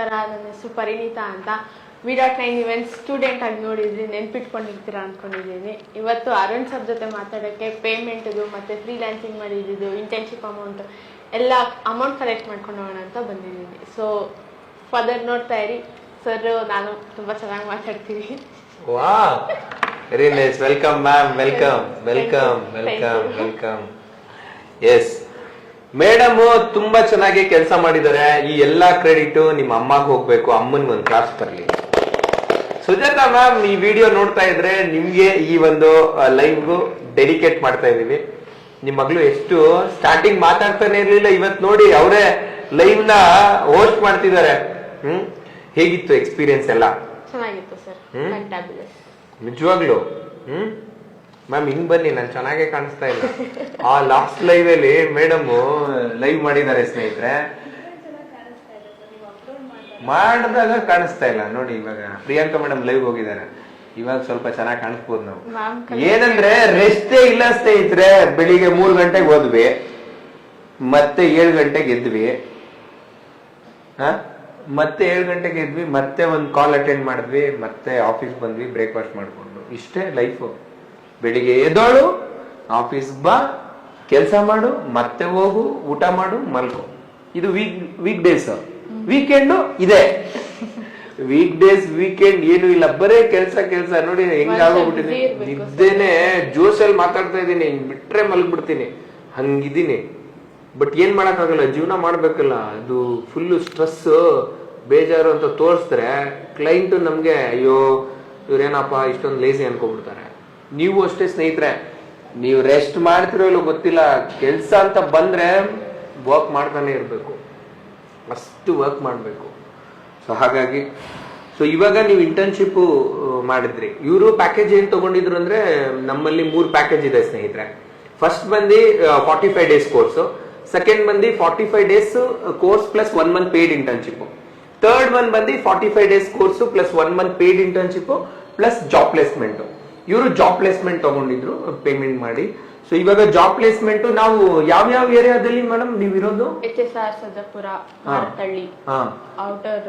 ನಮಸ್ಕಾರ ನನ್ನ ಹೆಸರು ಪರಿಣಿತಾ ಅಂತ V dot nine event student ಆಗಿ ನೋಡಿದ್ರಿ ನೆನ್ಪಿಟ್ಕೊಂಡಿರ್ತೀರಾ ಅನ್ಕೊಂಡಿದ್ದೀನಿ. ಇವತ್ತು ಅರುಣ್ ಸರ್ ಜೊತೆ ಮಾತಾಡೋಕ್ಕೆ ಪೇಮೆಂಟ್ದು ಮತ್ತು ಫ್ರೀಲ್ಯಾನ್ಸಿಂಗ್ ಮಾಡಿದ್ದು ಇಂಟರ್ನ್ಶಿಪ್ ಅಮೌಂಟ್ ಎಲ್ಲ ಅಮೌಂಟ್ ಕಲೆಕ್ಟ್ ಮಾಡ್ಕೊಂಡು ಹೋಗೋಣ ಅಂತ ಬಂದಿದ್ದೀನಿ. ಸೊ ಫಾದರ್ ನೋಡ್ತಾ ಇರಿ. ಸರ್ ನಾನು ತುಂಬ ಚೆನ್ನಾಗಿ ಮಾತಾಡ್ತೀನಿ. Wow very nice welcome ma'am welcome welcome welcome welcome yes madam ತುಂಬಾ ಚೆನ್ನಾಗಿ ಕೆಲಸ ಮಾಡಿದ್ದಾರೆ. ಈ ಎಲ್ಲಾ ಕ್ರೆಡಿಟ್ ನಿಮ್ಮ ಅಮ್ಮಗ್ ಹೋಗ್ಬೇಕು ಅಮ್ಮನ್ ಒಂದ್ ಕ್ಲಾಸ್ ಬರ್ಲಿ ಸುಜಾತಾ ಮ್ಯಾಮ್ ಈ ವಿಡಿಯೋ ನೋಡ್ತಾ ಇದ್ರೆ ನಿಮ್ಗೆ ಈ ಒಂದು ಲೈವ್ ಡೆಡಿಕೇಟ್ ಮಾಡ್ತಾ ಇದೀವಿ ನಿಮ್ ಮಗಳು ಎಷ್ಟು ಸ್ಟಾರ್ಟಿಂಗ್ ಮಾತಾಡ್ತಾನೆ ಇರ್ಲಿಲ್ಲ ಇವತ್ ನೋಡಿ ಅವರೇ ಲೈವ್ನ ಹೋಸ್ಟ್ ಮಾಡ್ತಿದ್ದಾರೆ. ಹ್ಮ್? ಹೇಗಿತ್ತು ಎಕ್ಸ್ಪೀರಿಯನ್ಸ್ ಎಲ್ಲ? ಚೆನ್ನಾಗಿತ್ತು ಸರ್. ನಿಜವಾಗ್ಲು? ಹ್ಮ್? ಮ್ಯಾಮ್ ಹಿಂಗ್ ಬನ್ನಿ ನಾನು ಚೆನ್ನಾಗೇ ಕಾಣಿಸ್ತಾ ಇಲ್ಲ. ಆ ಲಾಸ್ಟ್ ಲೈವ್ ಅಲ್ಲಿ ಮೇಡಮ್ ಲೈವ್ ಮಾಡಿದ್ದಾರೆ ಸ್ನೇಹಿತರೆ. ಮಾಡಿದಾಗ ಕಾಣಿಸ್ತಾ ಇಲ್ಲ. ನೋಡಿ ಇವಾಗ ಪ್ರಿಯಾಂಕಾ ಮೇಡಮ್ ಲೈವ್ ಹೋಗಿದ್ದಾರೆ. ಇವಾಗ ಸ್ವಲ್ಪ ಚೆನ್ನಾಗಿ ಕಾಣಿಸ್ಬೋದು ನಾವು. ಏನಂದ್ರೆ ರೆಸ್ಟೇ ಇಲ್ಲ ಸ್ನೇಹಿತರೆ. ಬೆಳಿಗ್ಗೆ ಮೂರು ಗಂಟೆಗೆ ಹೋದ್ವಿ. ಮತ್ತೆ ಏಳು ಗಂಟೆಗೆ ಎದ್ವಿ. ಹ? ಮತ್ತೆ ಏಳು ಗಂಟೆಗೆ ಎದ್ವಿ. ಮತ್ತೆ ಒಂದ್ ಕಾಲ್ ಅಟೆಂಡ್ ಮಾಡಿದ್ವಿ. ಮತ್ತೆ ಆಫೀಸ್ ಬಂದ್ವಿ ಬ್ರೇಕ್ಫಾಸ್ಟ್ ಮಾಡ್ಕೊಂಡು. ಇಷ್ಟೇ ಲೈಫು ಬೆಳಿಗ್ಗೆ ಎದ್ದೋಳು ಆಫೀಸ್ ಬಾ ಕೆಲಸ ಮಾಡು ಮತ್ತೆ ಹೋಗು ಊಟ ಮಾಡು ಮಲ್ಕೋ. ಇದು ವೀಕ್ ವೀಕ್ ಡೇಸ್ ವೀಕೆಂಡ್ ಇದೆ. ವೀಕ್ ಡೇಸ್ ವೀಕೆಂಡ್ ಏನು ಇಲ್ಲ. ಬರೇ ಕೆಲಸ ಕೆಲಸ. ನೋಡಿ ಹೆಂಗಾಗೋಗ್ಬಿಟ್ಟಿದೆ ನಿದ್ದೆನೆ ಜೋಶಲ್ಲಿ ಮಾತಾಡ್ತಾ ಇದ್ದೀನಿ. ಬಿಟ್ರೆ ಮಲ್ಗ್ಬಿಡ್ತೀನಿ. ಹಂಗಿದ್ದೀನಿ. ಬಟ್ ಏನ್ ಮಾಡಕ್ಕಾಗಲ್ಲ? ಜೀವನ ಮಾಡ್ಬೇಕಲ್ಲ. ಅದು ಫುಲ್ ಸ್ಟ್ರೆಸ್ ಬೇಜಾರು ಅಂತ ತೋರಿಸಿದ್ರೆ ಕ್ಲೈಂಟ್ ನಮ್ಗೆ ಅಯ್ಯೋ ಇವ್ರೇನಪ್ಪ ಇಷ್ಟೊಂದು ಲೇಸಿ ಅನ್ಕೊಂಡ್ಬಿಡ್ತಾರೆ. ನೀವು ಅಷ್ಟೇ ಸ್ನೇಹಿತರೆ, ನೀವು ರೆಸ್ಟ್ ಮಾಡ್ತಿರೋ ಇಲ್ಲೋ ಗೊತ್ತಿಲ್ಲ, ಕೆಲಸ ಅಂತ ಬಂದ್ರೆ ವರ್ಕ್ ಮಾಡ್ತಾನೆ ಇರಬೇಕು. ಅಷ್ಟು ವರ್ಕ್ ಮಾಡಬೇಕು. ಸೊ ಹಾಗಾಗಿ ಸೊ ಇವಾಗ ನೀವು ಇಂಟರ್ನ್ಶಿಪ್ ಮಾಡಿದ್ರಿ. ಇವರು ಪ್ಯಾಕೇಜ್ ಏನು ತಗೊಂಡಿದ್ರು ಅಂದ್ರೆ ನಮ್ಮಲ್ಲಿ ಮೂರು ಪ್ಯಾಕೇಜ್ ಇದೆ ಸ್ನೇಹಿತರೆ. ಫಸ್ಟ್ ಬಂದು forty five days course second ಬಂದು forty five days course plus one month paid internship third one ಬಂದು forty five days course plus one month paid internship plus job placement ಇವರು ಜಾಬ್ ಪ್ಲೇಸ್ಮೆಂಟ್ ತಗೊಂಡಿದ್ರು payment ಮಾಡಿ. So ಇವಾಗ job placement ನಾವು ಯಾವ ಯಾವ ಏರಿಯಾದಲ್ಲಿ ಮೇಡಮ್ ನೀವು ಇರೋದು? H S R Sadapura Marathahalli outer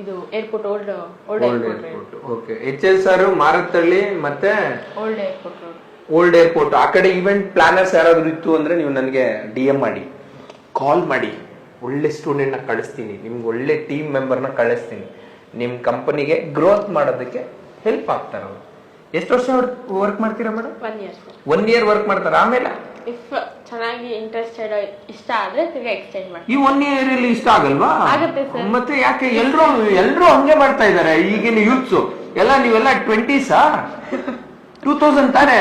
ಇದು airport old old airport okay H S R Marathahalli ಮತ್ತೆ ಓಲ್ಡ್ ಏರ್ಪೋರ್ಟ್ ಓಲ್ಡ್ ಏರ್ಪೋರ್ಟ್ ಆ ಕಡೆ ಇವೆಂಟ್ ಪ್ಲಾನರ್ಸ್ ಯಾರಾದ್ರೂ ಇತ್ತು ಅಂದ್ರೆ ನೀವು ನನಗೆ ಡಿ ಎಂ ಮಾಡಿ. ಕಾಲ್ ಮಾಡಿ. ಒಳ್ಳೆ ಸ್ಟೂಡೆಂಟ್ನ ಕಳಿಸ್ತೀನಿ. ನಿಮ್ಗೆ ಒಳ್ಳೆ ಟೀಮ್ ಮೆಂಬರ್ನ ಕಳಿಸ್ತೀನಿ. ನಿಮ್ ಕಂಪನಿಗೆ ಗ್ರೋತ್ ಮಾಡೋದಕ್ಕೆ ಹೆಲ್ಪ್ ಆಗ್ತಾರೆ ಅವರು ಎಷ್ಟು ವರ್ಷ ವರ್ಕ್ ಮಾಡ್ತೀರಾ madam one year one year work ಮಾಡ್ತಾರ? ಆಮೇಲೆ? ಇಫ್ ಚೆನ್ನಾಗಿ ಇಂಟ್ರೆಸ್ಟೆಡ್ ಇಷ್ಟ ಆದ್ರೆ ತಿರ್ಗಾ ಎಕ್ಸ್ಟೆಂಡ್ ಮಾಡಿ ಈ ಒನ್ ಇಯರ್ ಅಲ್ಲಿ ಇಷ್ಟ ಆಗಲ್ವಾ? ಆಗುತ್ತೆ ಸರ್ ಮತ್ತೆ ಯಾಕೆ ಎಲ್ರು ಎಲ್ರು ಹಂಗೆ ಮಾಡ್ತಾ ಇದ್ದಾರೆ ಈಗಿನ ಯೂತ್ಸ್ ಎಲ್ಲ ನೀವೆಲ್ಲ ಟ್ವೆಂಟೀಸಾ ಟೂ ತೌಸಂಡ್ ತಾನೇ?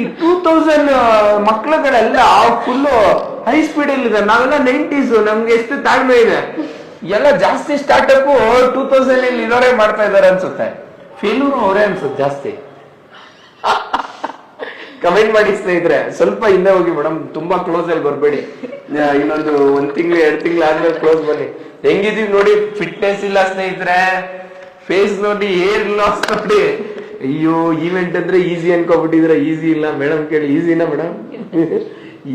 ಈ ಟೂ ತೌಸಂಡ್ ಮಕ್ಳುಗಳೆಲ್ಲ ಫುಲ್ ಹೈ ಸ್ಪೀಡ್ ಅಲ್ಲಿ ಇದೆ ನಾವೆಲ್ಲ ನೈಂಟೀಸ್ ನಮ್ಗೆ ಎಷ್ಟು ತಾಳ್ಮೆ ಇದೆ. ಎಲ್ಲ ಜಾಸ್ತಿ ಸ್ಟಾರ್ಟಪ್ ಟೂ ತೌಸಂಡ್ ಅಲ್ಲಿ ಇರೋರೇ ಮಾಡ್ತಾ ಇದಾರೆ ಅನ್ಸುತ್ತೆ. ಫೇಲ್ಯೂರ್ ಅವರೇ ಅನ್ಸುತ್ತೆ ಜಾಸ್ತಿ. ಕಮೆಂಟ್ ಮಾಡಿ ಸ್ನೇಹಿತರೆ ಸ್ವಲ್ಪ ಹಿಂದೆ ಹೋಗಿ ಮೇಡಮ್ ತುಂಬಾ ಕ್ಲೋಸ್ ಅಲ್ಲಿ ಬರ್ಬೇಡಿ. ಇನ್ನೊಂದು ಒಂದ್ ತಿಂಗಳು ಎರಡ್ ತಿಂಗಳು ಆದ್ಮೇಲೆ ಕ್ಲೋಸ್ ಬನ್ನಿ. ಹೆಂಗಿದೀವಿ ನೋಡಿ ಫಿಟ್ನೆಸ್ ಇಲ್ಲ ಸ್ನೇಹಿತರೆ. ಫೇಸ್ ನೋಡಿ ಏರ್ ಲಾಸ್ ನೋಡಿ. ಅಯ್ಯೋ ಈವೆಂಟ್ ಅಂದ್ರೆ ಈಸಿ ಅನ್ಕೋಬಿಟ್ಟಿದ್ರೆ ಈಸಿ ಇಲ್ಲ. ಮೇಡಮ್ ಕೇಳಿ ಈಸಿನಾ ಮೇಡಮ್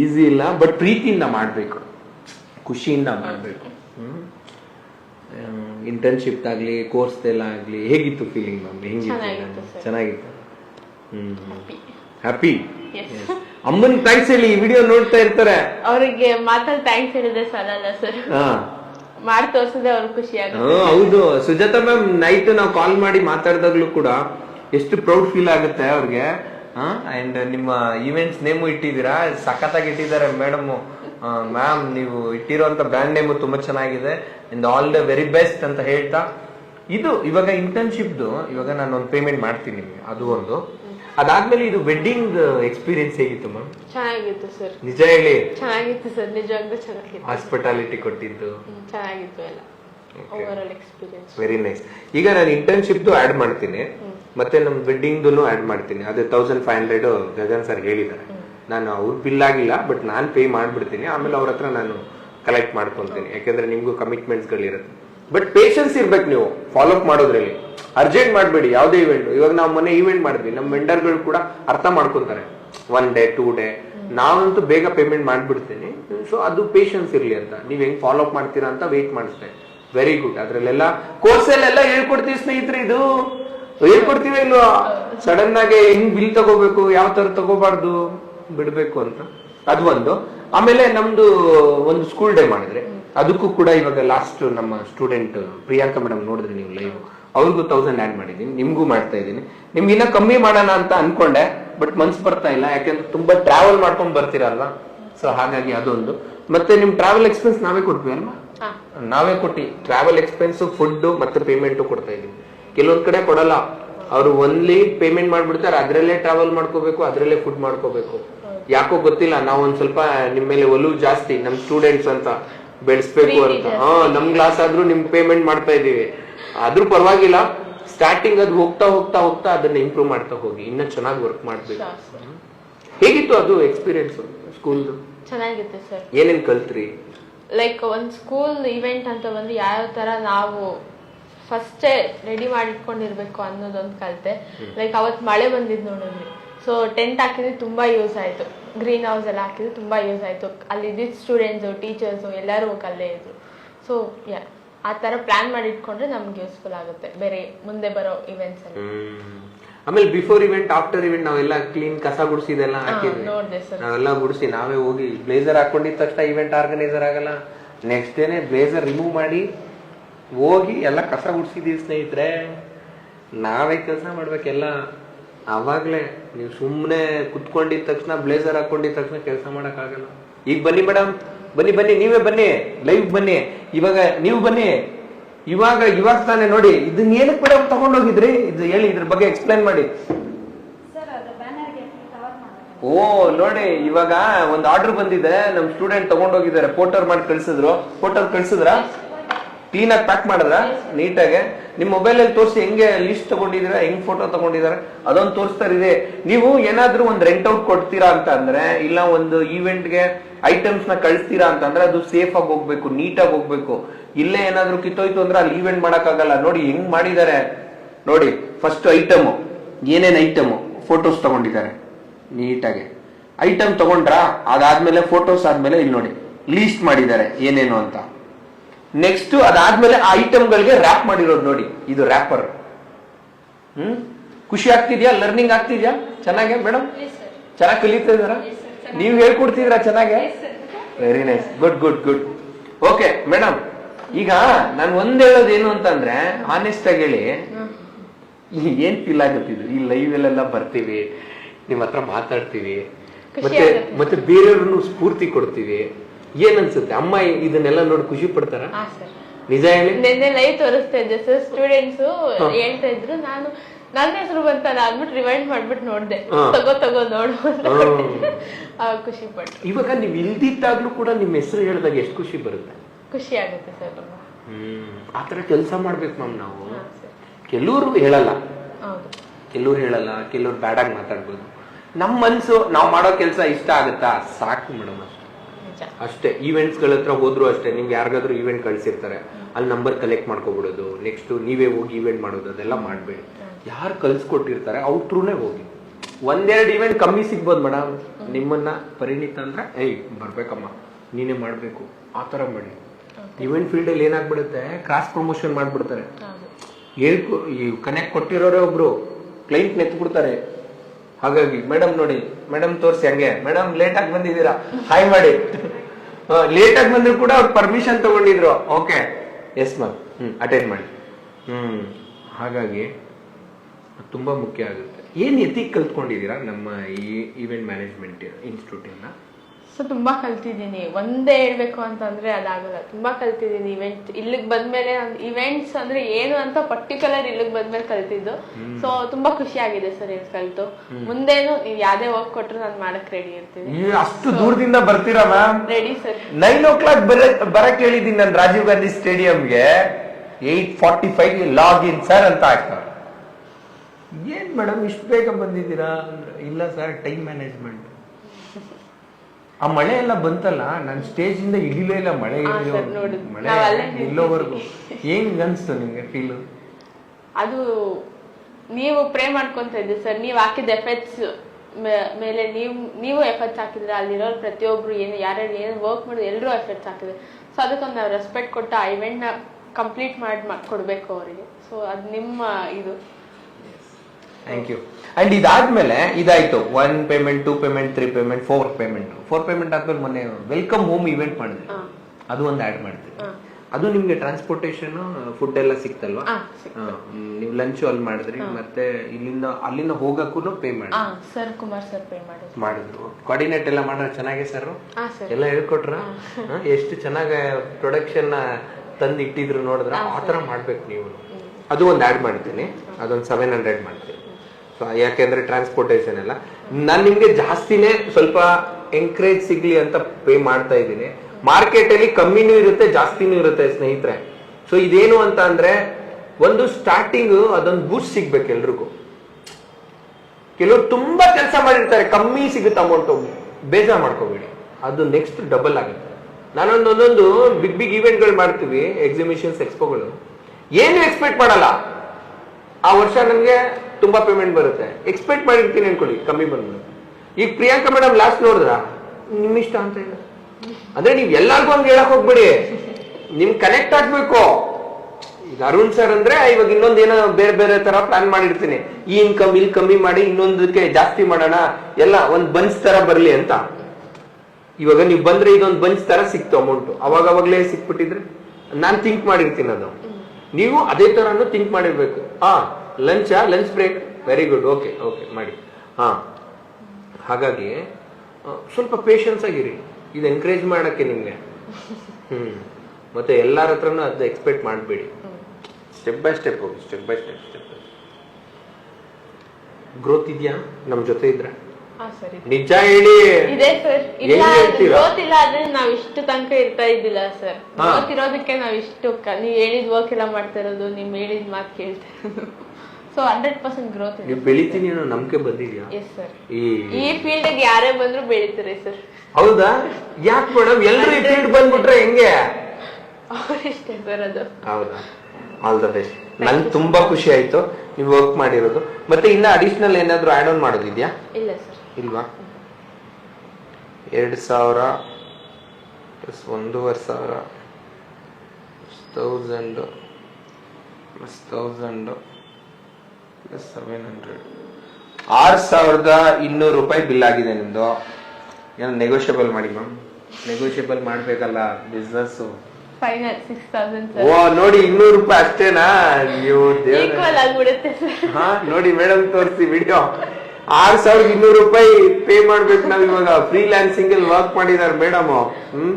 ಈಸಿ ಇಲ್ಲ. ಬಟ್ ಪ್ರೀತಿಯಿಂದ ಮಾಡ್ಬೇಕು. ಖುಷಿಯಿಂದ ಮಾಡ್ಬೇಕು. ಇಂಟರ್ನ್ಶಿಪ್ ಆಗ್ಲಿ ಕೋರ್ಸ್ ಎಲ್ಲ ಆಗ್ಲಿ ಹೇಗಿತ್ತು ಫೀಲಿಂಗ್ ಮ್ಯಾಮ್ ಹೆಂಗಿತ್ತು? ಚೆನ್ನಾಗಿತ್ತು ಹ್ಮ್. Happy Yes. ಅಮ್ಮನ್ ಥ್ಯಾಂಕ್ಸ್ ಹೇಳಿ ಈ ವಿಡಿಯೋ ನೋಡ್ತಾ ಇರ್ತಾರೆ. ಅವರಿಗೆ ಮಾತಲ್ಲಿ ಥ್ಯಾಂಕ್ಸ್ ಹೇಳಿದ್ರೆ ಸಾಲಲ್ಲ ಸರ್ ಹಾ. ಮಾಡಿ ತೋರ್ಸಿದ್ರೆ ಅವ್ರಿಗೆ ಖುಷಿ ಆಗುತ್ತೆ. ಹೌದು. ಸುಜಾತಾ ಮ್ಯಾಮ್ ನೈಟ್ ನಾವು ಕಾಲ್ ಮಾಡಿ ಮಾತಾಡಿದಾಗ್ಲೂ ಕೂಡ ಎಷ್ಟು ಪ್ರೌಡ್ ಫೀಲ್ ಆಗುತ್ತೆ ಅವ್ರಿಗೆ. ಅಂಡ್ ನಿಮ್ಮ ಇವೆಂಟ್ಸ್ ನೇಮು ಇಟ್ಟಿದ್ದೀರಾ? ಸಖತ್ತಾಗಿ ಇಟ್ಟಿದ್ದಾರೆ ಮೇಡಮ್ ಮ್ಯಾಮ್ ನೀವು ಇಟ್ಟಿರುವಂತ ಬ್ರ್ಯಾಂಡ್ ನೇಮು ತುಂಬಾ ಚೆನ್ನಾಗಿದೆ. And all the very best ಅಂತ ಹೇಳ್ತಾ. ಇದು ಇವಾಗ ಇಂಟರ್ನ್ಶಿಪ್ದು ಇವಾಗ ನಾನು ಒಂದು ಪೇಮೆಂಟ್ ಮಾಡ್ತೀನಿ ನಿಮ್ಗೆ. ಅದು ಒಂದು. ಅದಾದ್ಮೇಲೆ ಇದು ವೆಡ್ಡಿಂಗ್ ಎಕ್ಸ್ಪೀರಿಯನ್ಸ್ ಹೇಗಿತ್ತು ಮ್ಯಾಮ್ ಚೆನ್ನಾಗಿತ್ತು ಸರ್. ನಿಜ ಹೇಳಿ. ಚೆನ್ನಾಗಿತ್ತು ಸರ್. ನಿಜವಾಗ್ಲೂ ಚೆನ್ನಾಗಿತ್ತು. ಹಾಸ್ಪಿಟಾಲಿಟಿ ಕೊಟ್ಟಿದ್ದು. ಹ್ಮ್, ಚೆನ್ನಾಗಿತ್ತು ಎಲ್ಲ. Okay. Overall experience very nice ಈಗ ನಾನು ಇಂಟರ್ನ್ಶಿಪ್ ಆಡ್ ಮಾಡ್ತೀನಿ. ಮತ್ತೆ ನಮ್ ವೆಡ್ಡಿಂಗ್ ಆಡ್ ಮಾಡ್ತೀನಿ. ಅದೇ thousand five hundred Gagan sir ಹೇಳಿದ್ದಾರೆ. ನಾನು ಅವ್ರ ಬಿಲ್ ಆಗಿಲ್ಲ ಬಟ್ ನಾನು ಪೇ ಮಾಡ್ಬಿಡ್ತೀನಿ. ಆಮೇಲೆ ಅವ್ರ ಹತ್ರ ನಾನು ಕಲೆಕ್ಟ್ ಮಾಡ್ಕೊಂತೀನಿ. ಯಾಕಂದ್ರೆ ನಿಮ್ಗೂ ಕಮಿಟ್ಮೆಂಟ್ಸ್ ಗಳಿರುತ್ತೆ. ಬಟ್ ಪೇಷನ್ಸ್ ಇರ್ಬೇಕು ನೀವು. ಫಾಲೋ ಅಪ್ ಮಾಡೋದ್ರಲ್ಲಿ. ಅರ್ಜೆಂಟ್ ಮಾಡಬೇಡಿ, ಯಾವುದೇ ಇವೆಂಟ್ ಇವಾಗ ನಾವು ಮೊನ್ನೆ ಇವೆಂಟ್ ಮಾಡಿದ್ವಿ. ನಮ್ಮ ವೆಂಡರ್ಗಳು ಕೂಡ ಅರ್ಥ ಮಾಡ್ಕೊಂತಾರೆ. ಒನ್ ಡೇ ಟೂ ಡೇ ನಾವಂತೂ ಬೇಗ ಪೇಮೆಂಟ್ ಮಾಡ್ಬಿಡ್ತೀನಿ. ಸೊ ಅದು ಪೇಷನ್ಸ್ ಇರಲಿ ಅಂತ. ನೀವು ಹೆಂಗ್ ಫಾಲೋ ಅಪ್ ಮಾಡ್ತೀರಾ ಅಂತ ವೇಟ್ ಮಾಡಿಸ್ತೆ ವೆರಿ ಗುಡ್ ಅದ್ರಲ್ಲೆಲ್ಲ ಕೋರ್ಸಲ್ಲೆಲ್ಲ ಹೇಳ್ಕೊಡ್ತೀವಿ ಸ್ನೇಹಿತರೆ ಇದು. ಹೇಳ್ಕೊಡ್ತೀವಿ ಇಲ್ವಾ? ಸಡನ್ ಆಗಿ ಹೆಂಗ್ ಬಿಲ್ ತಗೋಬೇಕು, ಯಾವ ತರ ತಗೋಬಾರ್ದು, ಬಿಡ್ಬೇಕು ಅಂತ. ಅದು ಒಂದು. ಆಮೇಲೆ ನಮ್ದು ಒಂದು ಸ್ಕೂಲ್ ಡೇ ಮಾಡಿದ್ರೆ. ಅದಕ್ಕೂ ಕೂಡ ಇವಾಗ ಲಾಸ್ಟ್ ನಮ್ಮ ಸ್ಟೂಡೆಂಟ್ ಪ್ರಿಯಾಂಕಾ ಮೇಡಮ್ ನೋಡಿದ್ರಿ ನೀವು ಲೈವ್ ಅವ್ರಿಗೂ ತೌಸಂಡ್ ಆ್ಯಡ್ ಮಾಡಿದೀನಿ ನಿಮಗೂ ಮಾಡ್ತಾ ಇದ್ದೀನಿ. ನಿಮ್ಗೆ ಇನ್ನ ಕಮ್ಮಿ ಮಾಡೋಣ ಅಂತ ಅನ್ಕೊಂಡೆ ಬಟ್ ಮನ್ಸು ಬರ್ತಾ ಇಲ್ಲ ಯಾಕೆಂದ್ರೆ ತುಂಬಾ ಟ್ರಾವೆಲ್ ಮಾಡ್ಕೊಂಡು ಬರ್ತೀರಲ್ವಾ? ಸೊ ಹಾಗಾಗಿ ಅದೊಂದು. ಮತ್ತೆ ನಿಮ್ ಟ್ರಾವೆಲ್ ಎಕ್ಸ್ಪೆನ್ಸ್ ನಾವೇ ಕೊಟ್ವಿ ಅಲ್ವಾ? ನಾವೇ ಕೊಟ್ಟಿ ಟ್ರಾವೆಲ್ ಎಕ್ಸ್ಪೆನ್ಸ್ ಫುಡ್ ಮತ್ತೆ ಪೇಮೆಂಟ್ ಕೊಡ್ತಾ ಇದೀವಿ ಕೆಲವೊಂದ್ ಕಡೆ ಕೊಡಲ್ಲ. ಅವರು ಒನ್ಲಿ ಪೇಮೆಂಟ್ ಮಾಡ್ಬಿಡ್ತಾರೆ ಅದ್ರಲ್ಲೇ ಟ್ರಾವೆಲ್ ಮಾಡ್ಕೋಬೇಕು ಅದ್ರಲ್ಲೇ ಫುಡ್ ಮಾಡ್ಕೋಬೇಕು. ಯಾಕೋ ಗೊತ್ತಿಲ್ಲ ನಾವು ಒಂದ್ ಸ್ವಲ್ಪ ನಿಮ್ಮ ಮೇಲೆ ಒಲವು ಜಾಸ್ತಿ ನಮ್ ಸ್ಟೂಡೆಂಟ್ಸ್ ಅಂತ. ಬೆಳೆಸ್ಬೇಕು ಅಂತ. ಹಾ ನಮ್ ಗ್ಲಾಸ್ ಆದ್ರೂ ನಿಮ್ ಪೇಮೆಂಟ್ ಮಾಡ್ತಾ ಇದೀವಿ ಆದ್ರೂ ಪರವಾಗಿಲ್ಲ ಸ್ಟಾರ್ಟಿಂಗ್ ಅದು ಹೋಗ್ತಾ ಹೋಗ್ತಾ ಹೋಗ್ತಾ ಅದನ್ನ ಇಂಪ್ರೂವ್ ಮಾಡ್ತಾ ಹೋಗಿ. ಇನ್ನ ಚೆನ್ನಾಗಿ ವರ್ಕ್ ಮಾಡ್ಬೇಕು. ಹೇಗಿತ್ತು ಅದು ಎಕ್ಸ್ಪೀರಿಯನ್ಸ್ ಸ್ಕೂಲ್ದು ಚೆನ್ನಾಗಿತ್ತು ಸರ್. ಏನೇನ್ ಕಲ್ತ್ರಿ? ಲೈಕ್ ಒಂದು ಸ್ಕೂಲ್ ಇವೆಂಟ್ ಅಂತ ಬಂದು ಯಾವ ತರ ನಾವು ಫಸ್ಟೇ ರೆಡಿ ಮಾಡಿಟ್ಕೊಂಡಿರ್ಬೇಕು ಅನ್ನೋದೊಂದು ಕಲಿತೆ. ಲೈಕ್ ಅವತ್ತು ಮಳೆ ಬಂದಿದ್ದು ನೋಡಿದ್ರಿ. ಸೊ ಟೆಂಟ್ ಹಾಕಿದ್ರೆ ತುಂಬಾ ಯೂಸ್ ಆಯ್ತು. ಗ್ರೀನ್ ಹೌಸ್ ಎಲ್ಲ ಹಾಕಿದ್ರು ತುಂಬ ಯೂಸ್ ಆಯಿತು. ಅಲ್ಲಿ ಇದ್ದಿದ್ದ ಸ್ಟೂಡೆಂಟ್ಸು ಟೀಚರ್ಸು ಎಲ್ಲರೂ ಅಲ್ಲೇ ಇದ್ರು. ಸೊ ಯಾ ಆ ಥರ ಪ್ಲಾನ್ ಮಾಡಿ ಇಟ್ಕೊಂಡ್ರೆ ನಮ್ಗೆ ಯೂಸ್ಫುಲ್ ಆಗುತ್ತೆ. ಬೇರೆ ಮುಂದೆ ಬರೋ ಇವೆಂಟ್ಸ್ ಅಲ್ಲಿ. ಆಮೇಲೆ ಬಿಫೋರ್ ಇವೆಂಟ್ ಆಫ್ಟರ್ ಇವೆಂಟ್ ನಾವೆಲ್ಲ ಕ್ಲೀನ್ ಕಸ ಗುಡಿಸಿ ಇದೆಲ್ಲ ಹಾಕಿದ್ವಿ. ನಾವೆಲ್ಲ ಗುಡಿಸಿ ನಾವೇ ಹೋಗಿ ಬ್ಲೇಸರ್ ಹಾಕೊಂಡಿದ ತಕ್ಷಣ ಇವೆಂಟ್ ಆರ್ಗನೈಸರ್ ಆಗಲ್ಲ. ನೆಕ್ಸ್ಟ್ ಡೇನೆ ಬ್ಲೇಸರ್ ರಿಮೂವ್ ಮಾಡಿ ಹೋಗಿ ಎಲ್ಲ ಕಸ ಗುಡಿಸಿದೀವಿ ಸ್ನೇಹಿತರೆ. ನಾವೇ ಕೆಲಸ ಮಾಡ್ಬೇಕೆಲ್ಲ ಅವಾಗ್ಲೇ ನೀವು ಸುಮ್ಮನೆ ಕುತ್ಕೊಂಡಿದ ತಕ್ಷಣ ಬ್ಲೇಸರ್ ಹಾಕೊಂಡಿದ ತಕ್ಷಣ ಕೆಲಸ ಆಗಲ್ಲ. ಈಗ ಬನ್ನಿ ಮೇಡಮ್ ಬನ್ನಿ ಬನ್ನಿ ನೀವೇ ಬನ್ನಿ ಲೈವ್ ಬನ್ನಿ. ಇವಾಗ ನೀವು ಬನ್ನಿ. ಇವಾಗ ಇವಾಗ ತಾನೇ ನೋಡಿ ಇದನ್ನ ಏನಕ್ಕೆ ಮೇಡಮ್ ತಗೊಂಡೋಗಿದ್ರಿ? ಇದು ಹೇಳಿ ಇದ್ರ ಬಗ್ಗೆ ಎಕ್ಸ್ಪ್ಲೈನ್ ಮಾಡಿ. ಓ ನೋಡಿ ಇವಾಗ ಒಂದು ಆರ್ಡರ್ ಬಂದಿದೆ. ನಮ್ ಸ್ಟೂಡೆಂಟ್ ತಗೊಂಡೋಗಿದ್ದಾರೆ. ಫೋಟೋರ್ ಮಾಡಿ ಕಳ್ಸಿದ್ರು. ಫೋಟೋ ಕಳ್ಸಿದ್ರ? ಕ್ಲೀನ್ ಆಗಿ ಪ್ಯಾಕ್ ಮಾಡಿದ್ರ? ನೀಟಾಗಿ ನಿಮ್ ಮೊಬೈಲ್ ಅಲ್ಲಿ ತೋರಿಸಿ ಹೆಂಗೆ ಲಿಸ್ಟ್ ತಗೊಂಡಿದ್ದೀರಾ, ಹೆಂಗ್ ಫೋಟೋ ತಗೊಂಡಿದ್ದಾರೆ, ಅದೊಂದು ತೋರಿಸ್ತಾರೆ ಇದೆ. ನೀವು ಏನಾದ್ರೂ ಒಂದು ರೆಂಟ್ ಔಟ್ ಕೊಡ್ತೀರಾ ಅಂತ ಅಂದ್ರೆ, ಇಲ್ಲ ಒಂದು ಈವೆಂಟ್ಗೆ ಐಟಮ್ಸ್ನ ಕಳಿಸ್ತೀರಾ ಅಂತ ಅಂದ್ರೆ ಅದು ಸೇಫ್ ಆಗಿ ಹೋಗ್ಬೇಕು ನೀಟಾಗಿ ಹೋಗ್ಬೇಕು. ಇಲ್ಲೇ ಏನಾದ್ರೂ ಕಿತ್ತೋಯ್ತು ಅಂದ್ರೆ ಅಲ್ಲಿ ಈವೆಂಟ್ ಮಾಡೋಕ್ಕಾಗಲ್ಲ. ನೋಡಿ ಹೆಂಗ್ ಮಾಡಿದ್ದಾರೆ. ನೋಡಿ ಫಸ್ಟ್ ಐಟಮ್ ಏನೇನ್ ಐಟಮ್ ಫೋಟೋಸ್ ತಗೊಂಡಿದ್ದಾರೆ. ನೀಟಾಗಿ ಐಟಮ್ ತಗೊಂಡ್ರ? ಅದಾದ್ಮೇಲೆ ಫೋಟೋಸ್ ಆದ್ಮೇಲೆ ಇಲ್ಲಿ ನೋಡಿ ಲೀಸ್ಟ್ ಮಾಡಿದ್ದಾರೆ ಏನೇನು ಅಂತ. ನೆಕ್ಸ್ಟ್ ಅದಾದ್ಮೇಲೆ ಆ ಐಟಮ್ಗಳಿಗೆ ರ್ಯಾಪ್ ಮಾಡಿರೋದು ನೋಡಿ. ಇದು ರ್ಯಾಪರ್ ಹ್ಮ್? ಖುಷಿ ಆಗ್ತಿದ್ಯಾ? ಲರ್ನಿಂಗ್ ಆಗ್ತಿದ್ಯಾ? ಚೆನ್ನಾಗೆ? ಮೇಡಮ್? ಚೆನ್ನಾಗಿ ಕಲಿತಾ ಇದಾರ ನೀವು ಹೇಳ್ಕೊಡ್ತಿದ್ರ ಚೆನ್ನಾಗೆ? Very nice good good good okay madam. ಈಗ ನಾನು ಒಂದ್ ಹೇಳೋದು ಏನು ಅಂತಂದ್ರೆ ಆನೆಸ್ಟ್ ಆಗಿ ಹೇಳಿ. ಏನ್ ಫೀಲ್ ಆಗುತ್ತಿದ್ರು ಈ ಲೈವ್ ಅಲ್ಲೆಲ್ಲ ಬರ್ತೀವಿ ನಿಮ್ಮ ಹತ್ರ ಮಾತಾಡ್ತೀವಿ ಮತ್ತೆ. ಮತ್ತೆ ಬೇರೆಯವ್ರನ್ನು ಸ್ಫೂರ್ತಿ ಕೊಡ್ತೀವಿ. ಏನ್ ಅನ್ಸುತ್ತೆ ಅಮ್ಮ ಇದನ್ನೆಲ್ಲ ನೋಡಿ ಖುಷಿ ಪಡ್ತಾರ? ನಿಜ ಹೇಳಿ. ನಿನ್ನೆ ಲೈವ್ ತೋರಿಸ್ತಾ ಇದ್ದೆ ಸರ್ ಸ್ಟೂಡೆಂಟ್ಸ್ ಹೇಳ್ತಾ ಇದ್ರು ನಾನು ನನ್ನ ಹೆಸರು ಬಂತಲ್ಲ ಅಂದ್ಬಿಟ್ಟು ರಿವೈಂಡ್ ಮಾಡ್ಬಿಟ್ಟು ನೋಡ್ದೆ. ತಗೋ ತಗೋ ನೋಡು ಖುಷಿ ಪಟ್ಟು ಇವಾಗ ನೀವು ಇಲ್ದಿದ್ದಾಗ್ಲೂ ಕೂಡ ನಿಮ್ಮ ಹೆಸರು ಹೇಳಿದಾಗ ಎಷ್ಟು ಖುಷಿ ಬರುತ್ತೆ? ಖುಷಿ ಆಗುತ್ತೆ ಸರ್ ಹ್ಮ್. ಆತರ ಕೆಲಸ ಮಾಡ್ಬೇಕು ಮ್ಯಾಮ್ ನಾವು. ಕೆಲವರು ಹೇಳಲ್ಲ. ಕೆಲವ್ರು ಹೇಳಲ್ಲ ಕೆಲವ್ರು ಬ್ಯಾಡಾಗಿ ಮಾತಾಡ್ಬೋದು. ನಮ್ಮ ಮನ್ಸು ನಾವು ಮಾಡೋ ಕೆಲಸ ಇಷ್ಟ ಆಗುತ್ತಾ? ಸಾಕು ಮೇಡಮ್ ಅಷ್ಟೇ. ಅಷ್ಟೇ. ಈವೆಂಟ್ಸ್ಗಳ ಹತ್ರ ಹೋದ್ರು ಅಷ್ಟೇ. ನಿಮ್ಗೆ ಯಾರಿಗಾದ್ರೂ ಈವೆಂಟ್ ಕಳ್ಸಿರ್ತಾರೆ. ಅಲ್ಲಿ ನಂಬರ್ ಕಲೆಕ್ಟ್ ಮಾಡ್ಕೊಬಿಡೋದು. ನೆಕ್ಸ್ಟ್ ನೀವೇ ಹೋಗಿ ಈವೆಂಟ್ ಮಾಡೋದು ಅದೆಲ್ಲ ಮಾಡಬೇಡಿ. ಯಾರು ಕಲ್ಸ್ಕೊಟ್ಟಿರ್ತಾರೆ ಅವ್ರ ಥ್ರೂನೇ ಹೋಗಿ. ಒಂದೆರಡು ಈವೆಂಟ್ ಕಮ್ಮಿ ಸಿಗ್ಬೋದು ಮೇಡಮ್ ನಿಮ್ಮನ್ನ ಪರಿಣಿತ ಅಂದ್ರೆ ಏಯ್ ಬರ್ಬೇಕಮ್ಮ. ನೀನೇ ಮಾಡ್ಬೇಕು. ಆ ಥರ ಮಾಡಿ. ಈವೆಂಟ್ ಫೀಲ್ಡಲ್ಲಿ ಏನಾಗ್ಬಿಡುತ್ತೆ ಕ್ರಾಸ್ ಪ್ರಮೋಷನ್ ಮಾಡ್ಬಿಡ್ತಾರೆ. ಹೇಳ್ಕೊ ಈ ಕನೆಕ್ಟ್ ಕೊಟ್ಟಿರೋರೇ ಒಬ್ರು. ಕ್ಲೈಂಟ್ ನೆತ್ಬಿಡ್ತಾರೆ. ಹಾಗಾಗಿ ಮೇಡಮ್ ನೋಡಿ ಮೇಡಮ್ ತೋರಿಸಿ ಹಂಗೆ. ಮೇಡಮ್ ಲೇಟ್ ಆಗಿ ಬಂದಿದ್ದೀರಾ? ಹಾಯ್ ಮಾಡಿ. ಲೇಟ್ ಆಗಿ ಬಂದ್ರು ಕೂಡ ಅವ್ರು ಪರ್ಮಿಷನ್ ತಗೊಂಡಿದ್ರು. Okay yes ma'am hmm attend ಮಾಡಿ. ಹ್ಮ್, ಹಾಗಾಗಿ ತುಂಬಾ ಮುಖ್ಯ ಆಗುತ್ತೆ. ಏನ್ ಎತಿ ಕಲ್ತ್ಕೊಂಡಿದ್ದೀರಾ ನಮ್ಮ ಈ ಈವೆಂಟ್ ಮ್ಯಾನೇಜ್ಮೆಂಟ್ ಇನ್ಸ್ಟಿಟ್ಯೂಟ್ ಇಂದ? ಸೊ ತುಂಬಾ ಕಲ್ತಿದ್ದೀನಿ. ಒಂದೇ ಹೇಳ್ಬೇಕು ಅಂತಂದ್ರೆ ಅದಾಗಲ್ಲ. ತುಂಬಾ ಕಲ್ತಿದ್ದೀನಿ ಇವೆಂಟ್ ಇಲ್ಲಿಗೆ ಬಂದ್ಮೇಲೆ ಇವೆಂಟ್ಸ್ ಅಂದ್ರೆ ಏನು ಅಂತ ಪರ್ಟಿಕ್ಯುಲರ್ ಇಲ್ಲಿಗೆ ಬಂದ್ಮೇಲೆ ಕಲ್ತಿದ್ದು. ಸೊ ತುಂಬಾ ಖುಷಿ ಆಗಿದೆ ಸರ್ ಇಲ್ಲಿ ಕಲ್ತು. ಮುಂದೇನು ನೀವು ಯಾವ್ದೇ ವರ್ಕ್ ಕೊಟ್ರು ನಾನು ಮಾಡಕ್ ರೆಡಿ ಇರ್ತೀನಿ. ನೀವು ಅಷ್ಟು ದೂರದಿಂದ ಬರ್ತೀರಾ ma'am ready sir nine o'clock ಬರ ಬರಕ್ ಹೇಳಿದೀನಿ ನಾನು Rajiv Gandhi ಸ್ಟೇಡಿಯಂಗೆ. Eight forty five log in sir ಅಂತ ಆಗ್ತಾರೆ ಏನ್ ಮೇಡಮ್ ಇಷ್ಟು ಬೇಗ ಬಂದಿದ್ದೀರಾ? ಇಲ್ಲ ಸರ್ ಟೈಮ್ ಮ್ಯಾನೇಜ್ಮೆಂಟ್ ಆ ಮಳೆ ಎಲ್ಲ ಬಂತಲ್ಲ ನಾನು ಸ್ಟೇಜ್ ಇಂದ ಇಳಿಲೇ ಇಲ್ಲ ಮಳೆ ಇಳಿಯೋ-. ಮಳೆ ನಿಲ್ಲೋವರೆಗೂ ಹೆಂಗ್ ಅನ್ಸ್ತು ನಿಮ್ಗೆ ಫೀಲ್ ಅದು ನೀವು ಪ್ರೇ ಮಾಡ್ಕೊಂತ ಇದ್ರಿ ಸರ್. ನೀವು ಹಾಕಿದ ಎಫೆಕ್ಟ್ಸ್ ಮೇಲೆ ನೀವು ನೀವು ಎಫೆಕ್ಟ್ಸ್ ಹಾಕಿದ್ರೆ ಅಲ್ಲಿರೋ ಪ್ರತಿಯೊಬ್ರು ಏನು ಯಾರ್ಯಾರು ಏನು ವರ್ಕ್ ಮಾಡಿದ್ರು ಎಲ್ಲರೂ ಎಫೆಕ್ಟ್ಸ್ ಹಾಕಿದ್ರು. ಸೊ ಅದಕ್ಕೊಂದು ನಾವು ರೆಸ್ಪೆಕ್ಟ್ ಕೊಟ್ಟು ಆ ಇವೆಂಟ್ನ ನ ಕಂಪ್ಲೀಟ್ ಮಾಡಿ ಕೊಡಬೇಕು ಅವರಿಗೆ. ಸೊ ಅದು ನಿಮ್ಮ ಇದು. ಥ್ಯಾಂಕ್ ಯು ಅಂಡ್ ಇದಾದ್ಮೇಲೆ ಇದಾಯ್ತು. One payment two payment three payment four payment four payment ಆದ್ಮೇಲೆ ಮೊನ್ನೆ ವೆಲ್ಕಮ್ ಹೋಮ್ ಇವೆಂಟ್ ಮಾಡಿದ್ರಿ ಅದು ಒಂದು ಆಡ್ ಮಾಡ್ತೀವಿ ಅದು ನಿಮ್ಗೆ ಟ್ರಾನ್ಸ್ಪೋರ್ಟೇಷನ್ ಫುಡ್ ಎಲ್ಲ ಸಿಕ್ತಲ್ವಾ? ನೀವು ಲಂಚ್ ಅಲ್ಲಿ ಮಾಡಿದ್ರಿ ಮತ್ತೆ ಇಲ್ಲಿಂದ ಅಲ್ಲಿಂದ ಹೋಗಕ್ಕೂ ಪೇ ಮಾಡಿ ಸರ್ ಕುಮಾರ್ ಸರ್ ಪೇ ಮಾಡಿ ಮಾಡಿದ್ರು. ಕೋಆರ್ಡಿನೇಟ್ ಎಲ್ಲ ಮಾಡ್ರ ಚೆನ್ನಾಗಿ ಸರ್ ಎಲ್ಲ ಹೇಳ್ಕೊಟ್ರ? ಎಷ್ಟು ಚೆನ್ನಾಗಿ ಪ್ರೊಡಕ್ಷನ್ ತಂದು ಇಟ್ಟಿದ್ರು ನೋಡಿದ್ರೆ? ಆ ಥರ ಮಾಡ್ಬೇಕು ನೀವು. ಅದು ಒಂದು ಆ್ಯಡ್ ಮಾಡ್ತೀನಿ. ಅದೊಂದು ಸೆವೆನ್ ಹಂಡ್ರೆಡ್ ಮಾಡ್ತೀನಿ. ಯಾಕೆಂದ್ರೆ ಟ್ರಾನ್ಸ್ಪೋರ್ಟೇಷನ್ ಎಲ್ಲ. ನಾನು ನಿಮ್ಗೆ ಜಾಸ್ತಿನೇ ಸ್ವಲ್ಪ ಎಂಕರೇಜ್ ಸಿಗ್ಲಿ ಅಂತ ಪೇ ಮಾಡ್ತಾ ಇದ್ದೀನಿ. ಮಾರ್ಕೆಟ್ ಅಲ್ಲಿ ಕಮ್ಮಿನೂ ಇರುತ್ತೆ, ಜಾಸ್ತಿನೂ ಇರುತ್ತೆ ಸ್ನೇಹಿತರೆ. ಸೊ ಇದೇನು ಅಂತ ಅಂದ್ರೆ, ಒಂದು ಸ್ಟಾರ್ಟಿಂಗ್ ಅದೊಂದು ಬೂಸ್ಟ್ ಸಿಗ್ಬೇಕು ಎಲ್ರಿಗೂ. ಕೆಲವರು ತುಂಬಾ ಕೆಲಸ ಮಾಡಿರ್ತಾರೆ, ಕಮ್ಮಿ ಸಿಗುತ್ತೆ ಅಮೌಂಟ್ ಬೇಜಾರ್ ಮಾಡ್ಕೋಬೇಡಿ. ಅದು ನೆಕ್ಸ್ಟ್ ಡಬಲ್ ಆಗುತ್ತೆ. ನಾನೊಂದು ಒಂದೊಂದು ಬಿಗ್ ಬಿಗ್ ಇವೆಂಟ್ಗಳು ಮಾಡ್ತೀವಿ ಎಕ್ಸಿಬಿಷನ್ಸ್ ಎಕ್ಸ್ಪೋಗಳು ಏನು ಎಕ್ಸ್ಪೆಕ್ಟ್ ಮಾಡಲ್ಲ. ಆ ವರ್ಷ ನನಗೆ ತುಂಬಾ ಪೇಮೆಂಟ್ ಬರುತ್ತೆ. ಎಕ್ಸ್ಪೆಕ್ಟ್ ಮಾಡಿರ್ತೀನಿ ಅನ್ಕೊಳ್ಳಿ ಕಮ್ಮಿ ಬಂದ್ರೆ ಈಗ ಪ್ರಿಯಾಂಕಾ ಮೇಡಮ್ ಲಾಸ್ಟ್ ನೋಡಿದ್ರ? ನಿಮ್ ಇಷ್ಟ ಅಂತ ಇಲ್ಲ. ಅಂದ್ರೆ ನೀವ್ ಎಲ್ಲಾರ್ಗು ಹಂಗೆ ಹೇಳಕ್ ಹೋಗ್ಬೇಡಿ. ನಿಮ್ ಕನೆಕ್ಟ್ ಆಗ್ಬೇಕು. ಈಗ ಅರುಣ್ ಸರ್ ಅಂದ್ರೆ ಇವಾಗ ಇನ್ನೊಂದ್ ಏನೋ ಬೇರೆ ಬೇರೆ ತರ ಪ್ಲಾನ್ ಮಾಡಿರ್ತೀನಿ. ಈ ಇನ್ಕಮ್ ಇಲ್ಲಿ ಕಮ್ಮಿ ಮಾಡಿ ಇನ್ನೊಂದಕ್ಕೆ ಜಾಸ್ತಿ ಮಾಡೋಣ. ಎಲ್ಲ ಒಂದ್ ಬನ್ಸ್ ತರ ಬರ್ಲಿ ಅಂತ. ಇವಾಗ ನೀವು ಬಂದ್ರೆ ಇದೊಂದ್ ಬನ್ಸ್ ತರ ಸಿಕ್ತು ಅಮೌಂಟ್ ಅವಾಗ ಅವಾಗ್ಲೇ ಸಿಕ್ಬಿಟ್ಟಿದ್ರೆ ನಾನ್ ಥಿಂಕ್ ಮಾಡಿರ್ತೀನಿ ಅದು. ನೀವು ಅದೇ ತರನು ಥಿಂಕ್ ಮಾಡಿರ್ಬೇಕು. ಹಾ lunch lunch break very good okay okay ಮಾಡಿ. ಹಾ. ಹಾಗಾಗಿ ಸ್ವಲ್ಪ ಪೇಷನ್ಸ್ ಆಗಿರಿ ಇದು ಎನ್ಕರೇಜ್ ಮಾಡಕ್ಕೆ ನಿಮ್ಗೆ. ಹ್ಮ್. ಮತ್ತೆ ಎಲ್ಲರ ಹತ್ರನೂ ಅದು ಎಕ್ಸ್ಪೆಕ್ಟ್ ಮಾಡಬೇಡಿ. ಸ್ಟೆಪ್ ಬೈ ಸ್ಟೆಪ್ ಹೋಗಿ step by step step growth ಇದೆಯಾ? ನಮ್ ಜೊತೆ ಇದ್ರೆ? ನಿಜ ಹೇಳಿ. ಇದೆ ಸರ್. ಇಲ್ಲ ಹೆಂಗ್ ಗ್ರೋತ್ ಇಲ್ಲ ಆದ್ರೆ ನಾವ್ ಇಷ್ಟು ತನಕ ಇರ್ತಾ ಇದ್ದಿಲ್ಲ ಸರ್. ಹಾ. ಗ್ರೋತ್ ಇರೋದಕ್ಕೆ ನಾವ್ ಇಷ್ಟು ನೀವ್ ಹೇಳಿದ್ ವರ್ಕ್ ಎಲ್ಲ ಮಾಡ್ತಾ ಇರೋದು ನಿಮ್ ಹೇಳಿದ್ ಮಾತು ಕೇಳ್ತಾ ಇರೋದು. ಸೊ ಹಂಡ್ರೆಡ್ ಪರ್ಸೆಂಟ್ ಗ್ರೋತ್ ಇದೆ. ನೀವು ಬೆಳಿತೀನಿ ಅನ್ನೋ ನಂಬಿಕೆ ಬಂದಿದ್ಯಾ? ಎಸ್ ಸರ್ ಈ ಈ ಫೀಲ್ಡ್ ಯಾರೇ ಬಂದ್ರು ಬೆಳಿತಾರೆ ಸರ್ ಹೌದಾ? ಯಾಕೆ ಮೇಡಮ್ ಎಲ್ಲರೂ ಈ ಫೀಲ್ಡ್ ಬಂದ್ಬಿಟ್ರೆ ಹೆಂಗೆ? ಅವರಿಷ್ಟೇ ಸರ್ ಅದು. ಹೌದಾ? ಆಲ್ ದ ಬೆಸ್ಟ್ ನಂಗೆ ತುಂಬಾ ಖುಷಿ ಆಯ್ತು ನೀವು ವರ್ಕ್ ಮಾಡಿರೋದು. ಮತ್ತೆ ಇನ್ನ ಅಡಿಷನಲ್ ಏನಾದ್ರೂ ಆಡ್ ಆನ್ ಮಾಡೋದಿದ್ಯಾ? ಇಲ್ಲ ಸರ್ ಇಲ್ವಾ? ಎರಡು ಸಾವಿರ ಪ್ಲಸ್ ಒಂದೂವರೆ ಸಾವಿರ thousand plus thousand plus seven hundred ಆರು ಸಾವಿರದ ಇನ್ನೂರು ರೂಪಾಯಿ ಬಿಲ್ ಆಗಿದೆ ನಿಮ್ದು. ಏನೋ ನೆಗೋಷಿಯಬಲ್ ಮಾಡಿ ಮ್ಯಾಮ್ ನೆಗೋಷಿಯಬಲ್ ಮಾಡ್ಬೇಕಲ್ಲ ಬಿಸ್ನೆಸ್ ಫೈನಲ್ ಸಿಕ್ಸ್ ತೌಸಂಡ್ ಓ ನೋಡಿ ಇನ್ನೂರು ರೂಪಾಯಿ ಅಷ್ಟೇನಾ? ಅಯ್ಯೋ ದೇವ್ರ. ಈಕ್ವಲ್ ಆಗ್ಬಿಡುತ್ತೆ ಸರ್ ಹಾ ನೋಡಿ ಮೇಡಮ್ ತೋರಿಸಿ ವಿಡಿಯೋ ಆರ್ ಸಾವಿರದ ಇನ್ನೂರು ರೂಪಾಯಿ ಪೇ ಮಾಡ್ಬೇಕು ನಾವ್ ಇವಾಗ. ಫ್ರೀಲ್ಯಾನ್ಸಿಂಗ್ ಅಲ್ಲಿ ವರ್ಕ್ ಮಾಡಿದಾರೆ ಮೇಡಮ್ ಹ್ಮ್?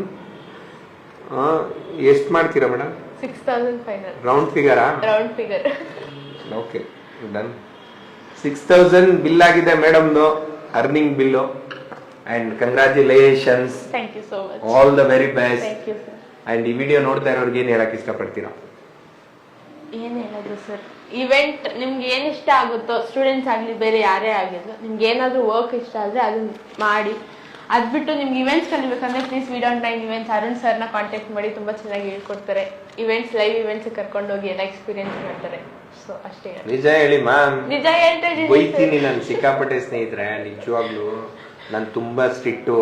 ಎಷ್ಟು ಮಾಡ್ತೀರಾ madam six thousand final round ಫಿಗರಾ round figure okay done six thousand bill ಆಗಿದೆ ಮೇಡಮ್ದು earning bill and congratulations thank you so much all the very best thank you sir and ಈ video ನೋಡ್ತಾ ಇರೋರ್ಗೆ ಏನು ಹೇಳಕ್ ಇಷ್ಟಪಡ್ತೀರಾ? ಏನ್ ಹೇಳೋದು ಸರ್ ಇವೆಂಟ್ ನಿಮ್ಗೆ ಏನ್ ಇಷ್ಟ ಆಗುತ್ತೋ ಸ್ಟೂಡೆಂಟ್ಸ್ ಆಗಲಿ ಬೇರೆ ಯಾರೇ ಆಗಿದ್ರು ನಿಮ್ಗೆ ಏನಾದರೂ ವರ್ಕ್ ಇಷ್ಟ ಆದ್ರೆ ಅದನ್ನ ಮಾಡಿ. ಅದ್ ಬಿಟ್ಟು ನಿಮ್ಗೆ events ಕಲಿಬೇಕಂದ್ರೆ please V on nine events Arun ಸರ್ನ ಕಾಂಟ್ಯಾಕ್ಟ್ ಮಾಡಿ ತುಂಬಾ ಚೆನ್ನಾಗಿ ಹೇಳ್ಕೊಡ್ತಾರೆ. ಇವೆಂಟ್ಸ್ ಲೈವ್ ಇವೆಂಟ್ಸ್ ಕರ್ಕೊಂಡೋಗಿ ಎಲ್ಲ ಎಕ್ಸ್ಪೀರಿಯನ್ಸ್ ಮಾಡ್ತಾರೆ. ಸೊ ಅಷ್ಟೇ. ನಿಜ ಹೇಳಿ ಮ್ಯಾಮ್ ನಿಜ ಹೇಳ್ತಾ ಇದ್ದೀನಿ ಬೈತೀನಿ ನಾನು ಸಿಕ್ಕಾಪಟ್ಟೆ ಸ್ನೇಹಿತರೆ ನಿಜವಾಗ್ಲೂ ನಾನು ತುಂಬಾ ಸ್ಟ್ರಿಕ್ಟು.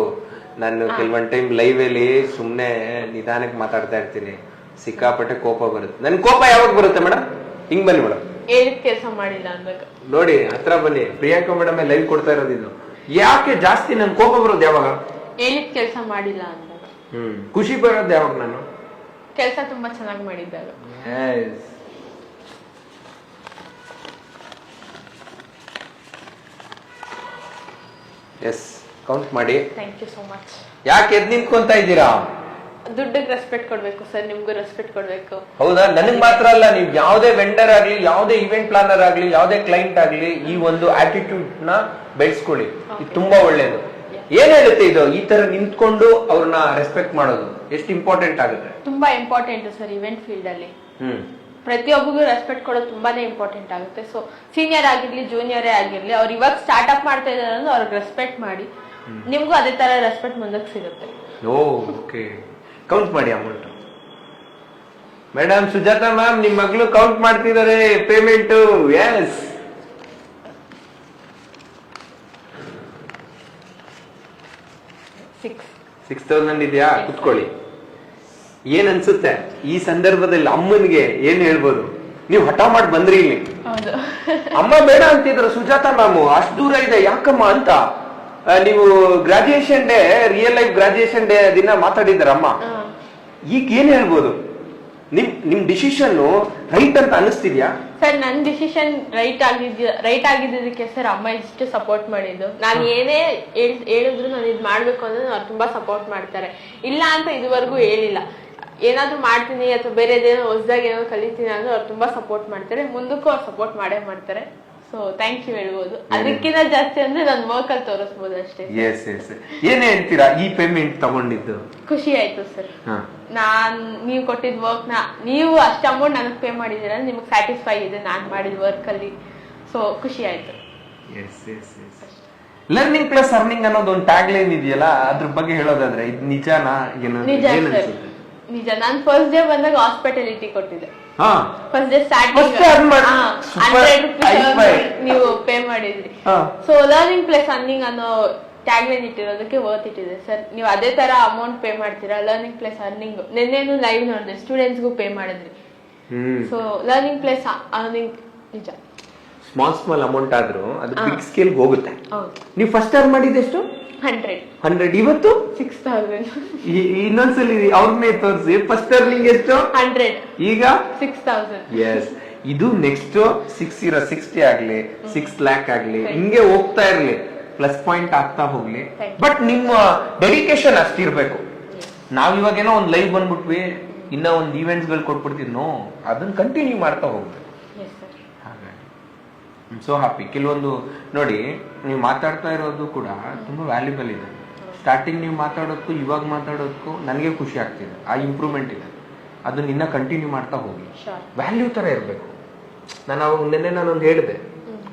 ನಾನು ಕೆಲವೊಂದ್ ಟೈಮ್ ಲೈವ್ ಅಲ್ಲಿ ಸುಮ್ನೆ ನಿಧಾನಕ್ಕೆ ಮಾತಾಡ್ತಾ ಇರ್ತೀನಿ. ಸಿಕ್ಕಾಪಟ್ಟೆ ಕೋಪ ಬರುತ್ತೆ. ನನ್ ಕೋಪ ಯಾವಾಗ ಬರುತ್ತೆ ಮೇಡಮ್ ಹಿಂಗ್ ಬನ್ನಿ ಮೇಡಮ್ ಹೇಳಿದ ಕೆಲಸ ಮಾಡಿಲ್ಲ ನೋಡಿ ಹತ್ರ ಬನ್ನಿ. ಪ್ರಿಯಾಂಕಾ ಮೇಡಮ್ ಲೈವ್ ಕೊಡ್ತಾ ಇರೋದು ಯಾಕೆ ಜಾಸ್ತಿ ನನ್ ಕೋಪ ಬರೋದು ಯಾವಾಗ? ಹೇಳಿದ ಕೆಲಸ ಮಾಡಿಲ್ಲ ಅಂದಾಗ ಹ್ಮ್. ಖುಷಿ ಬರೋದು ಯಾವಾಗ ನಾನು? ಕೆಲಸ ತುಂಬಾ ಚೆನ್ನಾಗಿ ಮಾಡಿದ್ದಾಗ ಎಸ್ ಕೌಂಟ್ ಮಾಡಿ. ಥ್ಯಾಂಕ್ ಯು ಸೋ ಮಚ್ ಯಾಕೆ ಎದ್ ನಿಂತ್ಕೊಂತ ಇದ್ದೀರಾ? ದುಡ್ಡಿಗೆ ರೆಸ್ಪೆಕ್ಟ್ ಕೊಡ್ಬೇಕು ಸರ್ ನಿಮ್ಗೂ ರೆಸ್ಪೆಕ್ಟ್ ಕೊಡ್ಬೇಕು. ಹೌದಾ? ನನಗ್ ಮಾತ್ರ ಅಲ್ಲ ನೀವು ಯಾವುದೇ ವೆಂಡರ್ ಆಗ್ಲಿ ಯಾವುದೇ ಇವೆಂಟ್ ಪ್ಲಾನರ್ ಆಗ್ಲಿ ಯಾವುದೇ ಕ್ಲೈಂಟ್ ಆಗ್ಲಿ ಈ ಒಂದು ಆಟಿಟ್ಯೂಡ್ನ ಬೆಳೆಸ್ಕೊಳ್ಳಿ. ಇದು ತುಂಬಾ ಒಳ್ಳೇದು. ಏನ್ ಹೇಳುತ್ತೆ ಇದು? ಈ ತರ ನಿಂತ್ಕೊಂಡು ಅವ್ರನ್ನ ರೆಸ್ಪೆಕ್ಟ್ ಮಾಡೋದು. ಎಷ್ಟು ಇಂಪಾರ್ಟೆಂಟ್ ಆಗುತ್ತೆ? ತುಂಬಾ ಇಂಪಾರ್ಟೆಂಟ್ ಸರ್ ಇವೆಂಟ್ ಫೀಲ್ಡ್ ಅಲ್ಲಿ. ಹ್ಮ್. ಪ್ರತಿಯೊಬ್ಬರಿಗೂ ರೆಸ್ಪೆಕ್ಟ್ ಕೊಡೋದು ತುಂಬಾನೇ ಇಂಪಾರ್ಟೆಂಟ್ ಆಗುತ್ತೆ. ಸೊ ಸೀನಿಯರ್ ಆಗಿರಲಿ ಜೂನಿಯರೇ ಆಗಿರಲಿ ಅವ್ರು ಇವಾಗ ಸ್ಟಾರ್ಟ್ ಅಪ್ ಮಾಡ್ತಾ ಇದಾರೆ ಅಂದ್ರೆ ಅವ್ರಿಗೆ ರೆಸ್ಪೆಕ್ಟ್ ಮಾಡಿ. ನಿಮಗೂ ಅದೇ ತರ ರೆಸ್ಪೆಕ್ಟ್ ಮುಂದಕ್ಕೆ ಸಿಗುತ್ತೆ. ಓಕೆ ಕೌಂಟ್ ಮಾಡಿ ಅಮೌಂಟ್ ಮೇಡಮ್ ಸುಜಾತಾ ಮ್ಯಾಮ್ ನಿಮ್ಮ ಮಗಳು ಕೌಂಟ್ ಮಾಡ್ತಿದ್ದಾರೆ payment yes six six thousand ಇದೆಯಾ? ಕುತ್ಕೊಳ್ಳಿ. ಏನ್ ಅನ್ಸುತ್ತೆ? ಈ ಸಂದರ್ಭದಲ್ಲಿ ಅಮ್ಮನಿಗೆ ಏನ್ ಹೇಳ್ಬೋದು? ನೀವು ಹಠ ಮಾಡಿ ಬಂದ್ರಿ ಇಲ್ಲಿ. ಅಮ್ಮ ಬೇಡ ಅಂತಿದ್ರು ಸುಜಾತ ಮ್ಯಾಮು ಅಷ್ಟು ದೂರ ಇದೆ ಯಾಕಮ್ಮ ಅಂತ. ನೀವು graduation day real life graduation day ದಿನ ಮಾತಾಡಿದ್ರ ಅಮ್ಮ. ಈಗ ಏನ್ ಹೇಳ್ಬೋದು? ನಿಮ್ ನಿಮ್ ಡಿಸಿಷನ್ ರೈಟ್ ಅಂತ ಅನಿಸ್ತಿದ್ಯಾ ಸರ್ ನನ್ನ ಡಿಸಿಷನ್ ರೈಟ್ ಆಗಿದ್ ರೈಟ್ ಆಗಿದ್ದಕ್ಕೆ ಸರ್ ಅಮ್ಮ ಇಷ್ಟು ಸಪೋರ್ಟ್ ಮಾಡಿದ್ದು. ನಾನು ಏನೇ ಹೇಳ್ ಹೇಳಿದ್ರು ನಾನು ಇದು ಮಾಡ್ಬೇಕು ಅಂದ್ರೆ ಅವ್ರು ತುಂಬಾ ಸಪೋರ್ಟ್ ಮಾಡ್ತಾರೆ. ಇಲ್ಲ ಅಂತ ಇದುವರೆಗೂ ಹೇಳಿಲ್ಲ. ಏನಾದ್ರೂ ಮಾಡ್ತೀನಿ ಅಥವಾ ಬೇರೆದೇನೋ ಹೊಸದಾಗಿ ಏನೋ ಕಲಿತೀನಿ ಅಂದ್ರೆ ಅವ್ರು ತುಂಬಾ ಸಪೋರ್ಟ್ ಮಾಡ್ತಾರೆ. ಮುಂದಕ್ಕೂ ಅವ್ರು ಸಪೋರ್ಟ್ ಮಾಡೇ ಮಾಡ್ತಾರೆ. ಸೊ ಥ್ಯಾಂಕ್ ಯು ಹೇಳ್ಬೋದು. ಅದಕ್ಕಿಂತ ಜಾಸ್ತಿ ಅಂದ್ರೆ ನಾನು ವರ್ಕ್ ಅಲ್ಲಿ ತೋರಿಸ್ಬೋದು ಅಷ್ಟೇ. ಎಸ್ ಎಸ್ ಏನ್ ಹೇಳ್ತೀರಾ ಈ ಪೇಮೆಂಟ್ ತಗೊಂಡಿದ್ದು? ಖುಷಿ ಆಯ್ತು ಸರ್. ನಾನ್ ನೀವು ಕೊಟ್ಟಿದ್ ವರ್ಕ್ನ ನೀವು ಅಷ್ಟು ಅಮೌಂಟ್ ನನಗೆ ಪೇ ಮಾಡಿದೀರ ನಿಮ್ಗೆ ಸ್ಯಾಟಿಸ್ಫೈ ಇದೆ ನಾನ್ ಮಾಡಿದ ವರ್ಕ್ ಅಲ್ಲಿ. ಸೊ ಖುಷಿ ಆಯ್ತು. Yes yes yes learning plus earning ಅನ್ನೋದು ಒಂದು ಟ್ಯಾಗ್ ಲೈನ್ ಇದೆಯಲ್ಲ? ಅದ್ರ ಬಗ್ಗೆ ಹೇಳೋದಾದ್ರೆ ಇದು ನಿಜನಾ? ಏನು ನಿಜ ಸರ್. ಅನ್ಸುತ್ತೆ ನಿಜ. ನಾನು ಫಸ್ಟ್ ಡೇ ಬಂದಾಗ ಹಾಸ್ಪಿಟಾಲಿಟಿ ಕೊಟ್ಟಿದ್ದೆ. ಹಾ. ಫಸ್ಟ್ ಡೇ First earn ಮಾಡ್- Super. high five. ನೀವು ಪೇ ಮಾಡಿದ್ರಿ. ಹಾ. ಸೊ ಲರ್ನಿಂಗ್ ಪ್ಲಸ್ ಅರ್ನಿಂಗ್ ಅನ್ನೋ ಟ್ಯಾಗ್ ಲೈನ್ ಇಟ್ಟಿರೋದಕ್ಕೆ ವರ್ತ್ ಇಟ್ಟಿದೆ ಸರ್ ನೀವು ಅದೇ ತರ ಅಮೌಂಟ್ ಪೇ ಮಾಡ್ತೀರಾ? ಲರ್ನಿಂಗ್ ಪ್ಲಸ್ ಅರ್ನಿಂಗ್ ನಿನ್ನೆನು ಲೈವ್ ನೋಡಿದೆ. ಸ್ಟೂಡೆಂಟ್ಸ್ಗೂ ಪೇ ಮಾಡಿದ್ರಿ. ಹ್ಮ್. ಸೊ ಲರ್ನಿಂಗ್ ಪ್ಲಸ್ ಅರ್ನಿಂಗ್ ನಿಜ. ಸ್ಮಾಲ್ ಸ್ಮಾಲ್ ಅಮೌಂಟ್ ಆದ್ರೂ ಅದು ಬಿಗ್ ಸ್ಕೇಲ್ ಹೋಗುತ್ತೆ. ನೀವು ಫಸ್ಟ್ ಅರ್ನ್ ಮಾಡಿದ್ದೆಷ್ಟು ಹಂಡ್ರೆಡ್. ಹಂಡ್ರೆಡ್. ಇವತ್ತು? ಸಿಕ್ಸ್ ತೌಸಂಡ್ ಇನ್ನೊಂದ್ಸಲಿ ಅವ್ರನ್ನೇ ತೋರಿಸಿ. ಫಸ್ಟ್ ಅರ್ನಿಂಗ್ ಎಷ್ಟು? ಹಂಡ್ರೆಡ್. ಈಗ? ಸಿಕ್ಸ್ ತೌಸಂಡ್ ಎಸ್ ಇದು ನೆಕ್ಸ್ಟ್ ಸಿಕ್ಸ್ ಇರೋ ಸಿಕ್ಸ್ಟಿ ಆಗ್ಲಿ ಸಿಕ್ಸ್ ಲ್ಯಾಕ್ ಆಗ್ಲಿ ಹಿಂಗೆ ಹೋಗ್ತಾ ಇರ್ಲಿ. ಪ್ಲಸ್ ಪಾಯಿಂಟ್ ಆಗ್ತಾ ಹೋಗ್ಲಿ. ಬಟ್ ನಿಮ್ಮ ಡೆಡಿಕೇಶನ್ ಅಷ್ಟಿರ್ಬೇಕು ನಾವ್ ಇವಾಗೇನೋ ಒಂದ್ ಲೈವ್ ಬಂದ್ಬಿಟ್ವಿ ಇನ್ನ ಒಂದ್ ಈವೆಂಟ್ಸ್ಗಳು ಕೊಟ್ಬಿಡ್ತೀವಿ. ನೋ ಅದನ್ನ ಕಂಟಿನ್ಯೂ ಮಾಡ್ತಾ ಹೋಗ್ಬೇಕು. ಸೊ ಹ್ಯಾಪಿ ಕೆಲವೊಂದು ನೋಡಿ ನೀವು ಮಾತಾಡ್ತಾ ಇರೋದು ಕೂಡ ತುಂಬಾ ವ್ಯಾಲ್ಯೂಬಲ್ ಇದೆ. ಸ್ಟಾರ್ಟಿಂಗ್ ನೀವು ಮಾತಾಡೋದಕ್ಕೂ ಇವಾಗ ಮಾತಾಡೋದಕ್ಕೂ ನನಗೆ ಖುಷಿ ಆಗ್ತಿದೆ. ಆ ಇಂಪ್ರೂವ್ಮೆಂಟ್ ಇದೆ. ಅದನ್ನ ನಿನ್ನ ಕಂಟಿನ್ಯೂ ಮಾಡ್ತಾ ಹೋಗಿ. ವ್ಯಾಲ್ಯೂ ಥರ ಇರಬೇಕು. ನಾನು ಅವಾಗ ನಿನ್ನೆ ನಾನೊಂದು ಹೇಳಿದೆ.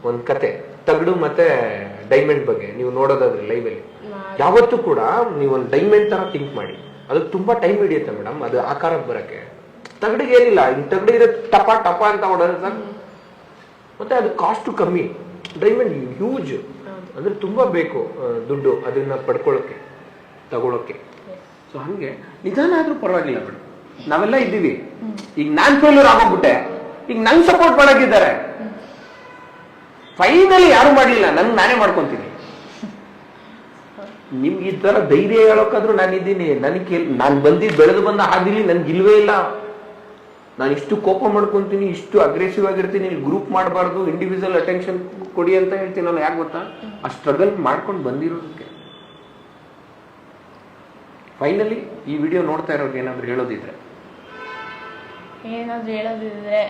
ಒಂದು ಕತೆ ತಗಡು ಮತ್ತೆ ಡೈಮಂಡ್ ಬಗ್ಗೆ. ನೀವು ನೋಡೋದಾದ್ರೆ ಲೈವಲ್ಲಿ ಅಲ್ಲಿ. ಯಾವತ್ತೂ ಕೂಡ ನೀವು ಒಂದು ಡೈಮಂಡ್ ತರ ಥಿಂಕ್ ಮಾಡಿ. ಅದಕ್ಕೆ ತುಂಬಾ ಟೈಮ್ ಹಿಡಿಯುತ್ತೆ ಮೇಡಮ್ ಅದು ಆಕಾರಕ್ಕೆ ಬರಕ್ಕೆ. ತಗಡಿಗೆ ಏನಿಲ್ಲ ಇನ್ನು ತಗಡಿಗೆ ಟಪ ಟಪ ಅಂತ ಹೊಡೋದು ಸಾಕು. ಮತ್ತೆ ಅದು ಕಾಸ್ಟ್ ಕಮ್ಮಿ. ಡೈಮಂಡ್ ಹ್ಯೂಜ್ ಅಂದ್ರೆ ತುಂಬಾ ಬೇಕು ದುಡ್ಡು ಅದನ್ನ ಪಡ್ಕೊಳ್ಳೋಕೆ ತಗೊಳಕ್ಕೆ. ಸೊ ಹಂಗೆ. ನಿಧಾನ ಆದ್ರೂ ಪರವಾಗಿಲ್ಲ ಮೇಡಮ್ ನಾವೆಲ್ಲ ಇದ್ದೀವಿ. ಈಗ ನಾನ್ ಫೇಲ್ಯೂರ್ ಆಗೋಗ್ಬಿಟ್ಟೆ. ಈಗ ನಂಗ್ ಸಪೋರ್ಟ್ ಮಾಡಕ್ಕಿದ್ದಾರೆ. ಫೈನಲಿ ಯಾರು ಮಾಡಲಿಲ್ಲ? ನನ್ ನಾನೇ ಮಾಡ್ಕೊಂತೀನಿ. ನಿಮ್ಗೆ ಈ ತರ ಧೈರ್ಯ ಹೇಳೋಕಾದ್ರೂ ನಾನಿದ್ದೀನಿ. ನನಗೆ ನಾನು ಬಂದಿದ್ದು ಬೆಳೆದು ಬಂದ ಹಾದಿಲಿ ನನ್ಗೆ ಇಲ್ವೇ ಇಲ್ಲ. ನಾನು ಇಷ್ಟು ಕೋಪ ಮಾಡ್ಕೊಂತೀನಿ, ಇಷ್ಟು ಅಗ್ರೆಸಿವ್ ಆಗಿರ್ತೀನಿ ಗ್ರೂಪ್ ಮಾಡಬಾರ್ದು ಇಂಡಿವಿಜುವಲ್ ಅಟೆನ್ಷನ್ ಕೊಡಿ ಅಂತ ಹೇಳ್ತೀನಲ್ಲ, ಯಾಕೆ ಗೊತ್ತಾ? ಆ ಸ್ಟ್ರಗಲ್ ಮಾಡ್ಕೊಂಡು ಬಂದಿರೋದಕ್ಕೆ. ಫೈನಲಿ ಈ ವಿಡಿಯೋ ನೋಡ್ತಾ ಇರೋರ್ಗೆ ಏನಾದ್ರು ಹೇಳೋದಿದ್ರೆ? ಏನಾದ್ರು ಹೇಳೋದಿದ್ರೆ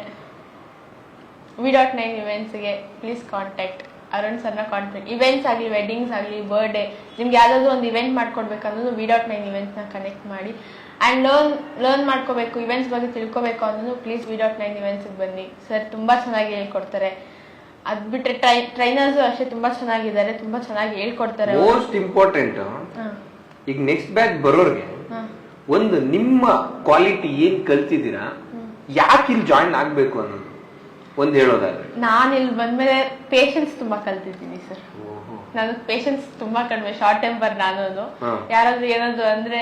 ವಿ ಡಾಟ್ ನೈನ್ ಇವೆಂಟ್ಸ್ಗೆ ಪ್ಲೀಸ್ ಕಾಂಟ್ಯಾಕ್ಟ್ ಅರುಣ್ ಸರ್ನ ಕಾಂಟ್ಯಾಕ್ಟ್ ಇವೆಂಟ್ಸ್ ಆಗಲಿ ವೆಡ್ಡಿಂಗ್ಸ್ ಆಗಲಿ ಬರ್ಡೇ ನಿಮ್ಗೆ ಯಾವುದಾದ್ರು ಒಂದು ಇವೆಂಟ್ ಮಾಡ್ಕೊಡ್ಬೇಕಂದ್ರೂ ವಿ ಡಾಟ್ ನೈನ್ ಇವೆಂಟ್ಸ್ನ ಕನೆಕ್ಟ್ ಮಾಡಿ. ಆ್ಯಂಡ್ ಲರ್ನ್ ಲರ್ನ್ ಮಾಡ್ಕೋಬೇಕು ಇವೆಂಟ್ಸ್ ಬಗ್ಗೆ ತಿಳ್ಕೊಬೇಕು ಅಂದ್ರೂ ಪ್ಲೀಸ್ ವಿ ಡಾಟ್ ನೈನ್ ಇವೆಂಟ್ಸಿಗೆ ಬನ್ನಿ. ಸರ್ ತುಂಬ ಚೆನ್ನಾಗಿ ಹೇಳ್ಕೊಡ್ತಾರೆ. ಅದು ಬಿಟ್ಟರೆ ಟ್ರೈ ಟ್ರೈನರ್ಸು ಅಷ್ಟೇ ತುಂಬ ಚೆನ್ನಾಗಿದ್ದಾರೆ ತುಂಬ ಚೆನ್ನಾಗಿ ಹೇಳ್ಕೊಡ್ತಾರೆ. ಮೋಸ್ಟ್ ಇಂಪಾರ್ಟೆಂಟ್ ಈಗ ನೆಕ್ಸ್ಟ್ ಬ್ಯಾಚ್ ಬರೋರಿಗೆ ಒಂದು ನಿಮ್ಮ ಕ್ವಾಲಿಟಿ ಏನ್ ಕಲ್ತಿದ್ದೀರಾ ಯಾಕೆ ಇಲ್ಲಿ ಜಾಯಿನ್ ಆಗ್ಬೇಕು ಅನ್ನೋದು? ಒಂದು ಹೇಳೋದಾದ್ರೆ. ನಾನು ಇಲ್ಲಿ ಬಂದ್ಮೇಲೆ ಪೇಷನ್ಸ್ ತುಂಬಾ ಕಲ್ತಿದ್ದೀನಿ ಸರ್ ನಾನು ಪೇಷನ್ಸ್ ತುಂಬಾ ಕಡಿಮೆ ಶಾರ್ಟ್ ಟೆಂಪರ್ ನಾನು. ಯಾರಾದ್ರೂ ಏನಾದ್ರು ಅಂದ್ರೆ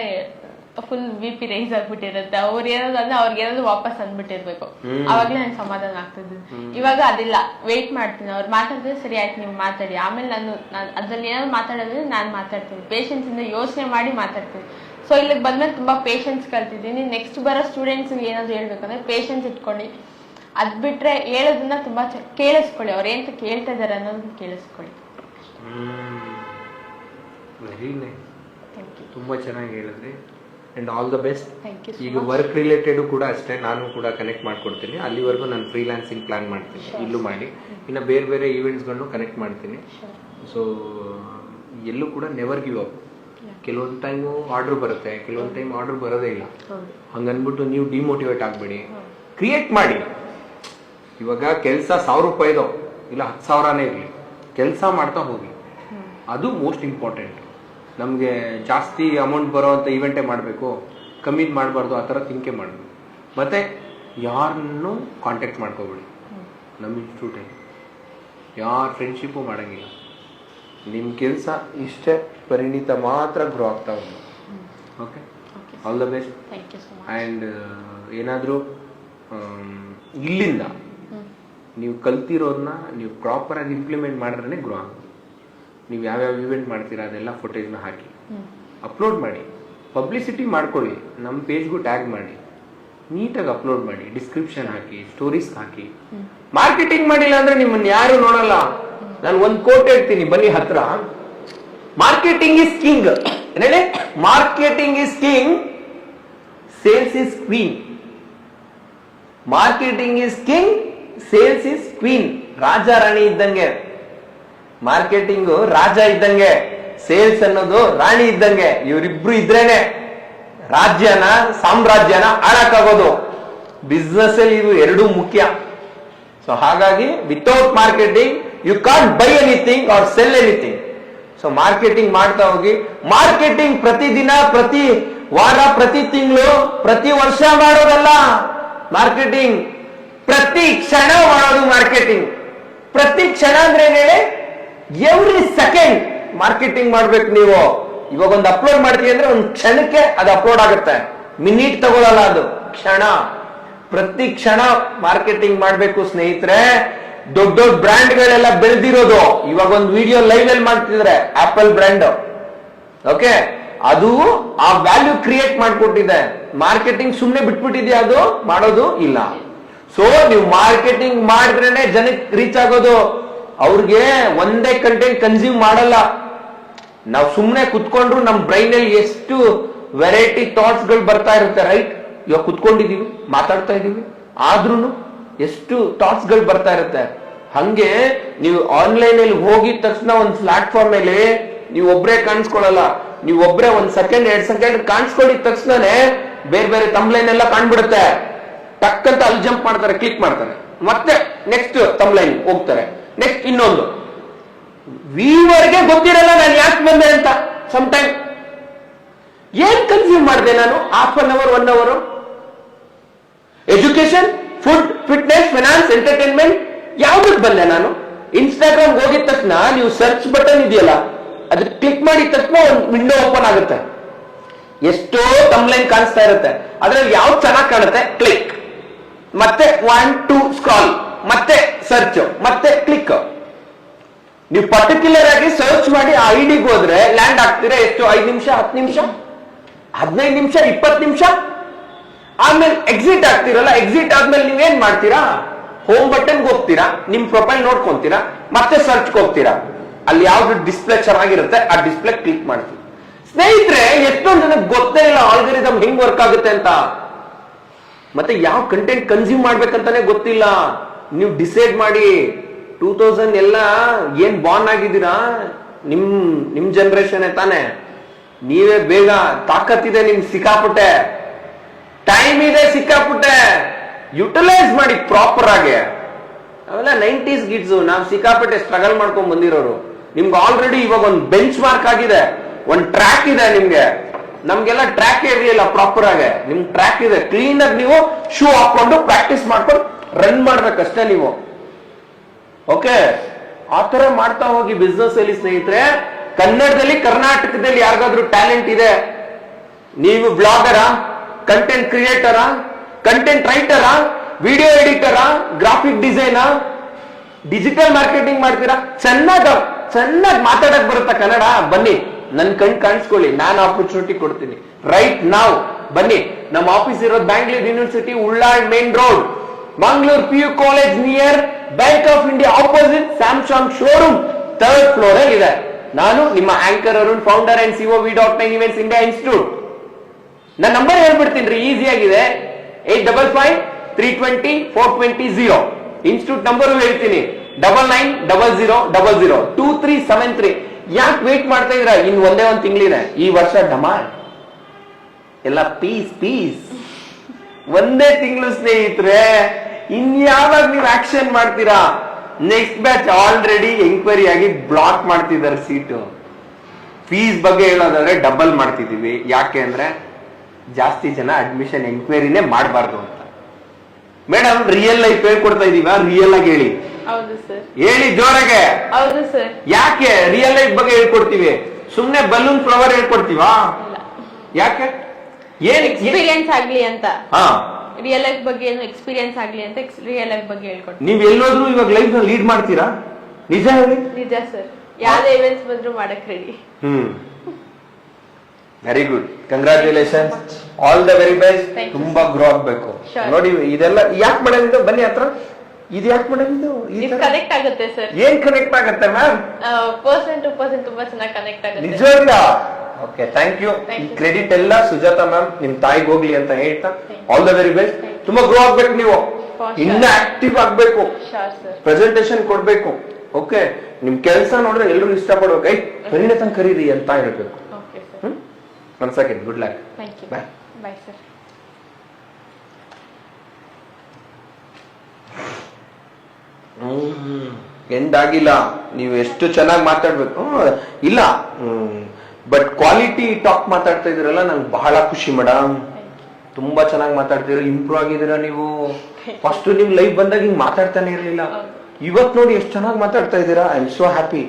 ಫುಲ್ ವಿ ಪಿ ರೈಸ್ ಆಗ್ಬಿಟ್ಟಿರುತ್ತೆ. ಅವ್ರು ಏನಾದ್ರು ಅಂದ್ರೆ ಅವ್ರಿಗೆ ಏನಾದ್ರು ವಾಪಸ್ ಅಂದ್ಬಿಟ್ಟಿರ್ಬೇಕು. ಅವಾಗ್ಲೇ ನಂಗೆ ಸಮಾಧಾನ ಆಗ್ತದೆ. ಇವಾಗ ಅದಿಲ್ಲ. ವೇಟ್ ಮಾಡ್ತೀನಿ. ಅವ್ರು ಮಾತಾಡಿದ್ರೆ ಸರಿ ಆಯ್ತು ನೀವು ಮಾತಾಡಿ. ಆಮೇಲೆ ನಾನು ನಾನ್ ಅದ್ರಲ್ಲಿ ಏನಾದ್ರು ಮಾತಾಡೋದ್ರೆ ನಾನು ಮಾತಾಡ್ತೀನಿ. ಪೇಷನ್ಸ್ ಇಂದ ಯೋಚನೆ ಮಾಡಿ ಮಾತಾಡ್ತೀನಿ. ಸೊ ಇಲ್ಲಿಗೆ ಬಂದ್ಮೇಲೆ ತುಂಬಾ ಪೇಷನ್ಸ್ ಕಲ್ತಿದ್ದೀನಿ. ನೆಕ್ಸ್ಟ್ ಬರೋ ಸ್ಟೂಡೆಂಟ್ಸ್ ಏನಾದ್ರು ಹೇಳ್ಬೇಕಂದ್ರೆ ಪೇಷನ್ಸ್ ಇಟ್ಕೊಂಡು ಅದ್ ಬಿಟ್ರೆ ಹೇಳೋದನ್ನ ತುಂಬಾ ಕೇಳಿಸ್ಕೊಳ್ಳಿ. ಅವ್ರು ಏನ್ ಕೇಳ್ತಾ ಇದಾರೆ ಅನ್ನೋದನ್ನ ಕೇಳಿಸ್ಕೊಳ್ಳಿ. ವೆರಿ ನೈಸ್ ಯು ತುಂಬಾ ಚೆನ್ನಾಗಿ ಹೇಳಿದ್ರಿ. ಅಂಡ್ ಆಲ್ ದ ಬೆಸ್ಟ್ ಈಗ ವರ್ಕ್ ರಿಲೇಟೆಡ್ ಕೂಡ ಅಷ್ಟೇ ನಾನು ಕೂಡ ಕನೆಕ್ಟ್ ಮಾಡ್ಕೊಡ್ತೀನಿ. ಅಲ್ಲಿವರೆಗೂ ನಾನು ಫ್ರೀಲ್ಯಾನ್ಸಿಂಗ್ ಪ್ಲಾನ್ ಮಾಡ್ತೀನಿ. ಇಲ್ಲೂ ಮಾಡಿ. ಇನ್ನು ಬೇರೆ ಬೇರೆ ಈವೆಂಟ್ಸ್ಗಳನ್ನು ಕನೆಕ್ಟ್ ಮಾಡ್ತೀನಿ. ಸೊ ಎಲ್ಲೂ ಕೂಡ ನೆವರ್ ಗಿವ್ ಅಪ್ ಕೆಲವೊಂದು ಟೈಮು ಆರ್ಡರ್ ಬರುತ್ತೆ ಕೆಲವೊಂದು ಟೈಮ್ ಆರ್ಡರ್ ಬರೋದೇ ಇಲ್ಲ. ಹಂಗನ್ಬಿಟ್ಟು ನೀವು ಡಿಮೋಟಿವೇಟ್ ಆಗಬೇಡಿ. ಕ್ರಿಯೇಟ್ ಮಾಡಿ. ಇವಾಗ ಕೆಲಸ ಸಾವಿರ ರೂಪಾಯಿದೋ ಇಲ್ಲ ಹತ್ತು ಸಾವಿರನೇ ಇರಲಿ. ಕೆಲಸ ಮಾಡ್ತಾ ಹೋಗಿ. ಅದು ಮೋಸ್ಟ್ ಇಂಪಾರ್ಟೆಂಟ್ ನಮಗೆ ಜಾಸ್ತಿ ಅಮೌಂಟ್ ಬರೋ ಅಂತ ಇವೆಂಟೇ ಮಾಡಬೇಕು ಕಮ್ಮಿ ಮಾಡಬಾರ್ದು ಆ ಥರ ಥಿಂಕೆ ಮಾಡಬೇಕು. ಮತ್ತು ಯಾರನ್ನೂ ಕಾಂಟ್ಯಾಕ್ಟ್ ಮಾಡ್ಕೋಬೇಡಿ. ನಮ್ಮ ಇನ್ಸ್ಟಿಟ್ಯೂಟಲ್ಲಿ ಯಾರ ಫ್ರೆಂಡ್ಶಿಪ್ಪು ಮಾಡೋಂಗಿಲ್ಲ. ನಿಮ್ಮ ಕೆಲಸ ಇಷ್ಟೇ ಪರಿಣಿತ ಮಾತ್ರ ಗ್ರೋ ಆಗ್ತಾ ಹೋಗಿ okay all the best and ಏನಾದರೂ ಇಲ್ಲಿಂದ ನೀವು ಕಲ್ತಿರೋದನ್ನ ನೀವು ಪ್ರಾಪರಾಗಿ ಇಂಪ್ಲಿಮೆಂಟ್ ಮಾಡಿದ್ರೆ ಗ್ರೋ ಆಗೋದು ನೀವು ಯಾವ್ಯಾವ ಇವೆಂಟ್ ಮಾಡ್ತೀರಾ ಅದೆಲ್ಲ ಫೋಟೋಸ್ನ ಹಾಕಿ. ಅಪ್ಲೋಡ್ ಮಾಡಿ. ಪಬ್ಲಿಸಿಟಿ ಮಾಡ್ಕೊಳ್ಳಿ. ನಮ್ಮ ಪೇಜ್ಗೂ ಟ್ಯಾಗ್ ಮಾಡಿ. ನೀಟಾಗಿ ಅಪ್ಲೋಡ್ ಮಾಡಿ. ಡಿಸ್ಕ್ರಿಪ್ಷನ್ ಹಾಕಿ ಸ್ಟೋರೀಸ್ ಹಾಕಿ. ಮಾರ್ಕೆಟಿಂಗ್ ಮಾಡಿಲ್ಲ ಅಂದ್ರೆ ನಿಮ್ಮನ್ನ ಯಾರು ನೋಡಲ್ಲ. ನಾನು ಒಂದು ಕೋಟ್ ಹೇಳ್ತೀನಿ ಬನ್ನಿ ಹತ್ರ. Marketing is king ಏನೇಳಿ marketing is king sales is queen marketing is king sales is queen ರಾಜ ರಾಣಿ ಇದ್ದಂಗೆ. ಮಾರ್ಕೆಟಿಂಗ್ ರಾಜ ಇದ್ದಂಗೆ, ಸೇಲ್ಸ್ ಅನ್ನೋದು ರಾಣಿ ಇದ್ದಂಗೆ, ಇವರಿಬ್ರು ಇದ್ರೇನೆ ರಾಜ್ಯನ, ಸಾಮ್ರಾಜ್ಯನ ಆಳಕ್ಕಾಗೋದು ಬಿಸ್ನೆಸ್ ಅಲ್ಲಿ ಇವು ಎರಡೂ ಮುಖ್ಯ. ಸೊ ಹಾಗಾಗಿ without marketing you can't buy anything or sell anything so marketing ಮಾಡ್ತಾ ಹೋಗಿ ಮಾರ್ಕೆಟಿಂಗ್ ಪ್ರತಿದಿನ, ಪ್ರತಿ ವಾರ, ಪ್ರತಿ ತಿಂಗಳು, ಪ್ರತಿ ವರ್ಷ ಮಾಡೋದಲ್ಲ ಮಾರ್ಕೆಟಿಂಗ್ ಪ್ರತಿ ಕ್ಷಣ ಮಾಡೋದು ಮಾರ್ಕೆಟಿಂಗ್ ಪ್ರತಿ ಕ್ಷಣ ಅಂದ್ರೆ ಏನ್ ಹೇಳಿ? ಎವ್ರಿ ಸೆಕೆಂಡ್ ಮಾರ್ಕೆಟಿಂಗ್ ಮಾಡ್ಬೇಕು ನೀವು. ಇವಾಗ ಒಂದು ಅಪ್ಲೋಡ್ ಮಾಡ್ತೀವಿ ಅಂದ್ರೆ ಒಂದು ಕ್ಷಣಕ್ಕೆ ಅದು ಅಪ್ಲೋಡ್ ಆಗುತ್ತೆ. ಮಿನಿಟ್ ತಗೊಳಲ್ಲ ಅದು. ಕ್ಷಣ. ಪ್ರತಿ ಕ್ಷಣ ಮಾರ್ಕೆಟಿಂಗ್ ಮಾಡ್ಬೇಕು ಸ್ನೇಹಿತರೆ. ದೊಡ್ಡ ದೊಡ್ಡ ಬ್ರ್ಯಾಂಡ್ಗಳೆಲ್ಲ ಬೆಳೆದಿರೋದು. ಇವಾಗ ಒಂದು ವಿಡಿಯೋ ಲೈವ್ ಅಲ್ಲಿ ಮಾಡ್ತಿದ್ರೆ ಆಪಲ್ ಬ್ರ್ಯಾಂಡ್. ಓಕೆ? ಅದು ಆ ವ್ಯಾಲ್ಯೂ ಕ್ರಿಯೇಟ್ ಮಾಡ್ಕೊಟ್ಟಿದೆ. ಮಾರ್ಕೆಟಿಂಗ್ ಸುಮ್ಮನೆ ಬಿಟ್ಬಿಟ್ಟಿದ್ಯಾ ಅದು? ಮಾಡೋದು ಇಲ್ಲ. ಸೊ, ನೀವು ಮಾರ್ಕೆಟಿಂಗ್ ಮಾಡಿದ್ರೇನೆ ಜನಕ್ಕೆ ರೀಚ್ ಆಗೋದು. ಅವ್ರಿಗೆ ಒಂದೇ ಕಂಟೆಂಟ್ ಕನ್ಸ್ಯೂಮ್ ಮಾಡಲ್ಲ. ನಾವು ಸುಮ್ಮನೆ ಕುತ್ಕೊಂಡ್ರು ನಮ್ ಬ್ರೈನ್ ಅಲ್ಲಿ ಎಷ್ಟು ವೆರೈಟಿ ಥಾಟ್ಸ್ಗಳು ಬರ್ತಾ ಇರುತ್ತೆ ರೈಟ್ ಇವಾಗ ಕುತ್ಕೊಂಡಿದೀವಿ, ಮಾತಾಡ್ತಾ ಇದೀವಿ. ಆದ್ರೂ ಎಷ್ಟು ಥಾಟ್ಸ್ಗಳು ಬರ್ತಾ ಇರುತ್ತೆ. ಹಂಗೆ ನೀವು ಆನ್ಲೈನ್ ಅಲ್ಲಿ ಹೋಗಿದ ತಕ್ಷಣ ಒಂದು ಪ್ಲಾಟ್ಫಾರ್ಮ್ ಮೇಲೆ ನೀವು ಒಬ್ರೇ ಕಾಣಿಸ್ಕೊಳ್ಳಲ್ಲ. ನೀವು ಒಬ್ರೇ ಒಂದ್ ಸೆಕೆಂಡ್ ಎರಡ್ ಸೆಕೆಂಡ್ ಕಾಣಿಸ್ಕೊಂಡಿದ ತಕ್ಷಣನೇ ಬೇರೆ ಬೇರೆ ತಮ್ಲೈನ್ ಎಲ್ಲ ಕಾಣ್ಬಿಡುತ್ತೆ. ಟಕ್ ಅಂತ ಅಲ್ಲಿ ಜಂಪ್ ಮಾಡ್ತಾರೆ ಕ್ಲಿಕ್ ಮಾಡ್ತಾರೆ. ಮತ್ತೆ ನೆಕ್ಸ್ಟ್ ತಮ್ಲೈನ್ ಹೋಗ್ತಾರೆ. ನೆಕ್ಸ್ಟ್ ಇನ್ನೊಂದು. ವೀವರ್ಗೆ ಗೊತ್ತಿರಲ್ಲ ನಾನು ಯಾಕೆ ಬಂದೆ ಅಂತ ಸಮಟೈಮ್ ಏನ್ ಕನ್ಸ್ಯೂಮ್ ಮಾಡಿದೆ ನಾನು? ಹಾಫ್ ಅನ್ ಅವರ್ ಒನ್ ಅವರು education food fitness finance entertainment ಯಾವ್ದಕ್ಕೆ ಬಂದೆ ನಾನು? ಇನ್ಸ್ಟಾಗ್ರಾಮ್ ಹೋಗಿದ ತಕ್ಷಣ ನೀವು ಸರ್ಚ್ ಬಟನ್ ಇದೆಯಲ್ಲ ಅದ್ರ ಕ್ಲಿಕ್ ಮಾಡಿದ ತಕ್ಷಣ ಒಂದು ವಿಂಡೋ ಓಪನ್ ಆಗುತ್ತೆ. ಎಷ್ಟೋ ತಮ್ಲೈನ್ ಕಾಣಿಸ್ತಾ ಇರುತ್ತೆ. ಅದ್ರಲ್ಲಿ ಯಾವ್ದು ಚೆನ್ನಾಗಿ ಕಾಣುತ್ತೆ? ಕ್ಲಿಕ್ ಮತ್ತೆ ಒನ್ ಟು ಸ್ಕ್ರಾಲ್ ಮತ್ತೆ ಸರ್ಚ್ ಮತ್ತೆ ಕ್ಲಿಕ್ ನೀವು ಪರ್ಟಿಕ್ಯುಲರ್ ಆಗಿ ಸರ್ಚ್ ಮಾಡಿ ಆ ಐಡಿಗೆ ಹೋದ್ರೆ ಲ್ಯಾಂಡ್ ಆಗ್ತೀರಾ ಎಷ್ಟು? ಐದು ನಿಮಿಷ, ಹತ್ತು ನಿಮಿಷ? ಹದಿನೈದು ನಿಮಿಷ, ಇಪ್ಪತ್ತು ನಿಮಿಷ? ಆಮೇಲೆ ಎಕ್ಸಿಟ್ ಆಗ್ತಿರಲ್ಲ ಎಕ್ಸಿಟ್ ಆದ್ಮೇಲೆ ನೀವೇನ್ ಮಾಡ್ತೀರಾ? ಹೋಮ್ ಬಟನ್ಗೆ ಹೋಗ್ತೀರಾ ನಿಮ್ ಪ್ರೊಫೈಲ್ ನೋಡ್ಕೊಂತೀರಾ, ಮತ್ತೆ ಸರ್ಚ್ ಹೋಗ್ತೀರಾ. ಅಲ್ಲಿ ಯಾವ್ದು ಡಿಸ್ಪ್ಲೇ ಚೆನ್ನಾಗಿರುತ್ತೆ ಆ ಡಿಸ್ಪ್ಲೇ ಕ್ಲಿಕ್ ಮಾಡ್ತೀವಿ. ಸ್ನೇಹಿತರೆ, ಎಷ್ಟೊಂದು ಜನಕ್ಕೆ ಗೊತ್ತೇ ಇಲ್ಲ ಆಲ್ಗರಿದಮ್ ಹೆಂಗ್ ವರ್ಕ್ ಆಗುತ್ತೆ ಅಂತ. ಮತ್ತೆ ಯಾವ ಕಂಟೆಂಟ್ ಕನ್ಸ್ಯೂಮ್ ಮಾಡ್ಬೇಕಂತಾನೆ ಗೊತ್ತಿಲ್ಲ. ನೀವು ಡಿಸೈಡ್ ಮಾಡಿ ಟೂ ತೌಸಂಡ್ ಎಲ್ಲ ಏನ್ ಬಾರ್ನ್ ಆಗಿದ್ದೀರಾ? ನಿಮ್ ನಿಮ್ ಜನರೇಷನ್ ತಾನೆ. ನೀವೇ ಬೇಗ ತಾಕತ್ತಿದೆ ನಿಮ್ ಸಿಕ್ಕಾಪುಟ್ಟೆ. ಟೈಮ್ ಇದೆ ಸಿಕ್ಕಾಪುಟ್ಟೆ. ಯುಟಿಲೈಸ್ ಮಾಡಿ ಪ್ರಾಪರ್ ಆಗಿ. ಅವೆಲ್ಲ ನೈಂಟೀಸ್ ಗಿಡ್ಸ್ ನಾವು ಸಿಕ್ಕಾಪಟ್ಟೆ ಸ್ಟ್ರಗಲ್ ಮಾಡ್ಕೊಂಡ್ ಬಂದಿರೋರು. ನಿಮ್ಗೆ ಆಲ್ರೆಡಿ ಇವಾಗ ಒಂದು ಬೆಂಚ್ ಮಾರ್ಕ್ ಆಗಿದೆ. ಒಂದ್ ಟ್ರ್ಯಾಕ್ ಇದೆ ನಿಮ್ಗೆ. ನಮ್ಗೆಲ್ಲ ಟ್ರ್ಯಾಕ್ ಇರಲಿಲ್ಲ ಪ್ರಾಪರ್ ಆಗಿ. ನಿಮ್ ಟ್ರ್ಯಾಕ್ ಇದೆ. ಕ್ಲೀನ್ ಆಗಿ ನೀವು ಶೂ ಹಾಕೊಂಡು ಪ್ರಾಕ್ಟೀಸ್ ಮಾಡ್ಕೊಂಡು ರನ್ ಮಾಡ್ಬೇಕಷ್ಟೇ ನೀವು. ಓಕೆ ಆ ತರ ಮಾಡ್ತಾ ಹೋಗಿ ಬಿಸ್ನೆಸ್ ಅಲ್ಲಿ ಸ್ನೇಹಿತರೆ, ಕನ್ನಡದಲ್ಲಿ, ಕರ್ನಾಟಕದಲ್ಲಿ ಯಾರಿಗಾದ್ರೂ ಟ್ಯಾಲೆಂಟ್ ಇದೆ? ನೀವು ಬ್ಲಾಗರಾ ಕಂಟೆಂಟ್ ಕ್ರಿಯೇಟರಾ ಕಂಟೆಂಟ್ ರೈಟರಾ ವಿಡಿಯೋ ಎಡಿಟರಾ ಗ್ರಾಫಿಕ್ ಡಿಸೈನಾ ಡಿಜಿಟಲ್ ಮಾರ್ಕೆಟಿಂಗ್ ಮಾಡ್ತೀರಾ? ಚೆನ್ನಾಗ, ಚೆನ್ನಾಗಿ ಮಾತಾಡಕ್ ಬರುತ್ತಾ ಕನ್ನಡ? ಬನ್ನಿ, ನನ್ ಕಣ್ ಕಾಣಿಸ್ಕೊಳ್ಳಿ, ನಾನು ಆಪರ್ಚುನಿಟಿ ಕೊಡ್ತೀನಿ. ರೈಟ್ ನಾವು ಬನ್ನಿ, ನಮ್ಮ ಆಫೀಸ್ ಇರೋದು Bangalore university Ullal main road Mangaluru P U college near Bank of India opposite Samsung showroom third floor ಅಲ್ಲಿ ಇದೆ ನಾನು ನಿಮ್ಮ anchor Arun founder and CEO V dot nine events India institute ನನ್ನ number ಹೇಳ್ಬಿಡ್ತೀನಿ ರೀ easy ಆಗಿದೆ. Eight double five three twenty four twenty zero institute number ಹೇಳ್ತೀನಿ. Double nine double zero double zero two three seven three ಯಾಕೆ wait ಮಾಡ್ತಾ ಇದ್ರ ಇನ್ ಒಂದೇ ಒಂದು ತಿಂಗಳಿದೆ ಈ ವರ್ಷ ಡಮಾಲ್ ಎಲ್ಲ ಪೀಸ್ ಪೀಸ್ ಒಂದೇ ತಿಂಗಳು ಸ್ನೇಹಿತರೆ. ಇನ್ಯಾವಾಗ ನೀವು ಆಕ್ಷನ್ ಮಾಡ್ತೀರಾ? ನೆಕ್ಸ್ಟ್ ಬ್ಯಾಚ್ ಆಲ್ರೆಡಿ ಎಂಕ್ವೈರಿ ಆಗಿ ಬ್ಲಾಕ್ ಮಾಡ್ತಿದ್ದಾರೆ ಸೀಟು ಫೀಸ್ ಬಗ್ಗೆ ಹೇಳೋದಾದ್ರೆ ಡಬಲ್ ಮಾಡ್ತಿದೀವಿ ಯಾಕೆ ಅಂದ್ರೆ ಜಾಸ್ತಿ ಜನ ಅಡ್ಮಿಷನ್ ಎಂಕ್ವೈರಿನೇ ಮಾಡಬಾರ್ದು ಅಂತ. ಮೇಡಮ್ ರಿಯಲ್ ಲೈಫ್ ಹೇಳ್ಕೊಡ್ತಾ ಇದೀವ? ರಿಯಲ್ ಆಗಿ ಹೇಳಿ. ಹೇಳಿ ಜೋರಾಗೆ. ಯಾಕೆ? ರಿಯಲ್ ಲೈಫ್ ಬಗ್ಗೆ ಹೇಳ್ಕೊಡ್ತೀವಿ. ಸುಮ್ನೆ ಬಲೂನ್ ಫ್ಲವರ್ ಹೇಳ್ಕೊಡ್ತೀವಾ? ಯಾಕೆ? ಏನ್- ಎಕ್ಸ್ಪೀರಿಯನ್ಸ್ ಆಗ್ಲಿ ಅಂತ. ಹಾ. ರಿಯಲ್ ಲೈಫ್ ಬಗ್ಗೆ ಏನು ಎಕ್ಸ್ಪೀರಿಯನ್ಸ್ ಆಗ್ಲಿ ಅಂತ ರಿಯಲ್ ಲೈಫ್ ಬಗ್ಗೆ ಹೇಳ್ಕೊಡ್ತೀನಿ. ನೀವು ಎಲ್ಲೋದ್ರೂ ಇವಾಗ ಲೈಫ್ನ ಲೀಡ್ ಮಾಡ್ತೀರಾ? ನಿಜ ಹೇಳಿ. ನಿಜ ಸರ್ ಯಾವ್ದೇ ಇವೆಂಟ್ಸ್ ಬಂದ್ರು ಮಾಡಕ್ ready hmm. Very good congratulations all the very best Thank you. ತುಂಬಾ ಗ್ರೋ ಆಗ್ಬೇಕು. Sure. ನೋಡಿ ಇದೆಲ್ಲ ಯಾಕೆ ಮಾಡೋದಿದ್ದು? ಬನ್ನಿ ಹತ್ರ. ಇದು ಯಾಕೆ ಮಾಡೋದಿದ್ದು? ಈ ಇದು ತರ? ಕನೆಕ್ಟ್ ಆಗುತ್ತೆ ಸರ್ ಏನ್ ಕನೆಕ್ಟ್ ಆಗುತ್ತೆ ಮ್ಯಾಮ್ ಪರ್ಸೆಂಟ್ ಟು ಪರ್ಸೆಂಟ್ ತುಂಬಾ ಚೆನ್ನಾಗಿ ಕನೆಕ್ಟ್ ಆಗುತ್ತೆ. ನಿಜವಲ್ಲ ಓಕೆ ಥ್ಯಾಂಕ್ ಯು ಈ. ಕ್ರೆಡಿಟ್ ಎಲ್ಲ ಸುಜಾತಾ ಮ್ಯಾಮ್ ನಿಮ್ ತಾಯಿಗೆ ಹೋಗ್ಲಿ ಅಂತ ಹೇಳ್ತಾ. ಆಲ್ ದ ವೆರಿ ಬೆಸ್ಟ್ ತುಂಬಾ ಗ್ರೋ ಆಗ್ಬೇಕು ನೀವು. ಇನ್ನ ಆಕ್ಟಿವ್ ಆಗ್ಬೇಕು. ಪ್ರೆಸೆಂಟೇಶನ್ ಕೊಡ್ಬೇಕು. ಓಕೆ ನಿಮ್ ಕೆಲಸ ನೋಡಿದ್ರೆ ಎಲ್ಲರೂ ಇಷ್ಟಪಡ್ಬೇಕು. ಐ ಪರಿಣತಂ ಕರೀರಿ ಅಂತ ಹೇಳ್ಬೇಕು. ಹ್ಮ್? One second good luck bye. Bye sir end ಆಗಿಲ್ಲ ನೀವು ಎಷ್ಟು ಚೆನ್ನಾಗಿ ಮಾತಾಡ್ಬೇಕು. ಹ್ಮ್, ಇಲ್ಲ. ಬಟ್ ಕ್ವಾಲಿಟಿ ಟಾಕ್ ಮಾತಾಡ್ತಾ ಇದ್ರಲ್ಲ ನಂಗೆ ಬಹಳ ಖುಷಿ ಮೇಡಮ್ ತುಂಬಾ ಚೆನ್ನಾಗಿ ಮಾತಾಡ್ತೀರ ಇಂಪ್ರೂವ್ ಆಗಿದ್ದೀರಾ ನೀವು? ಫಸ್ಟ್ ನೀವು ಲೈವ್ ಬಂದಾಗ ಹಿಂಗ್ ಮಾತಾಡ್ತಾನೆ ಇರಲಿಲ್ಲ. ಇವತ್ ನೋಡಿ ಎಷ್ಟು ಚೆನ್ನಾಗಿ ಮಾತಾಡ್ತಾ ಇದ್ದೀರಾ? I am so happy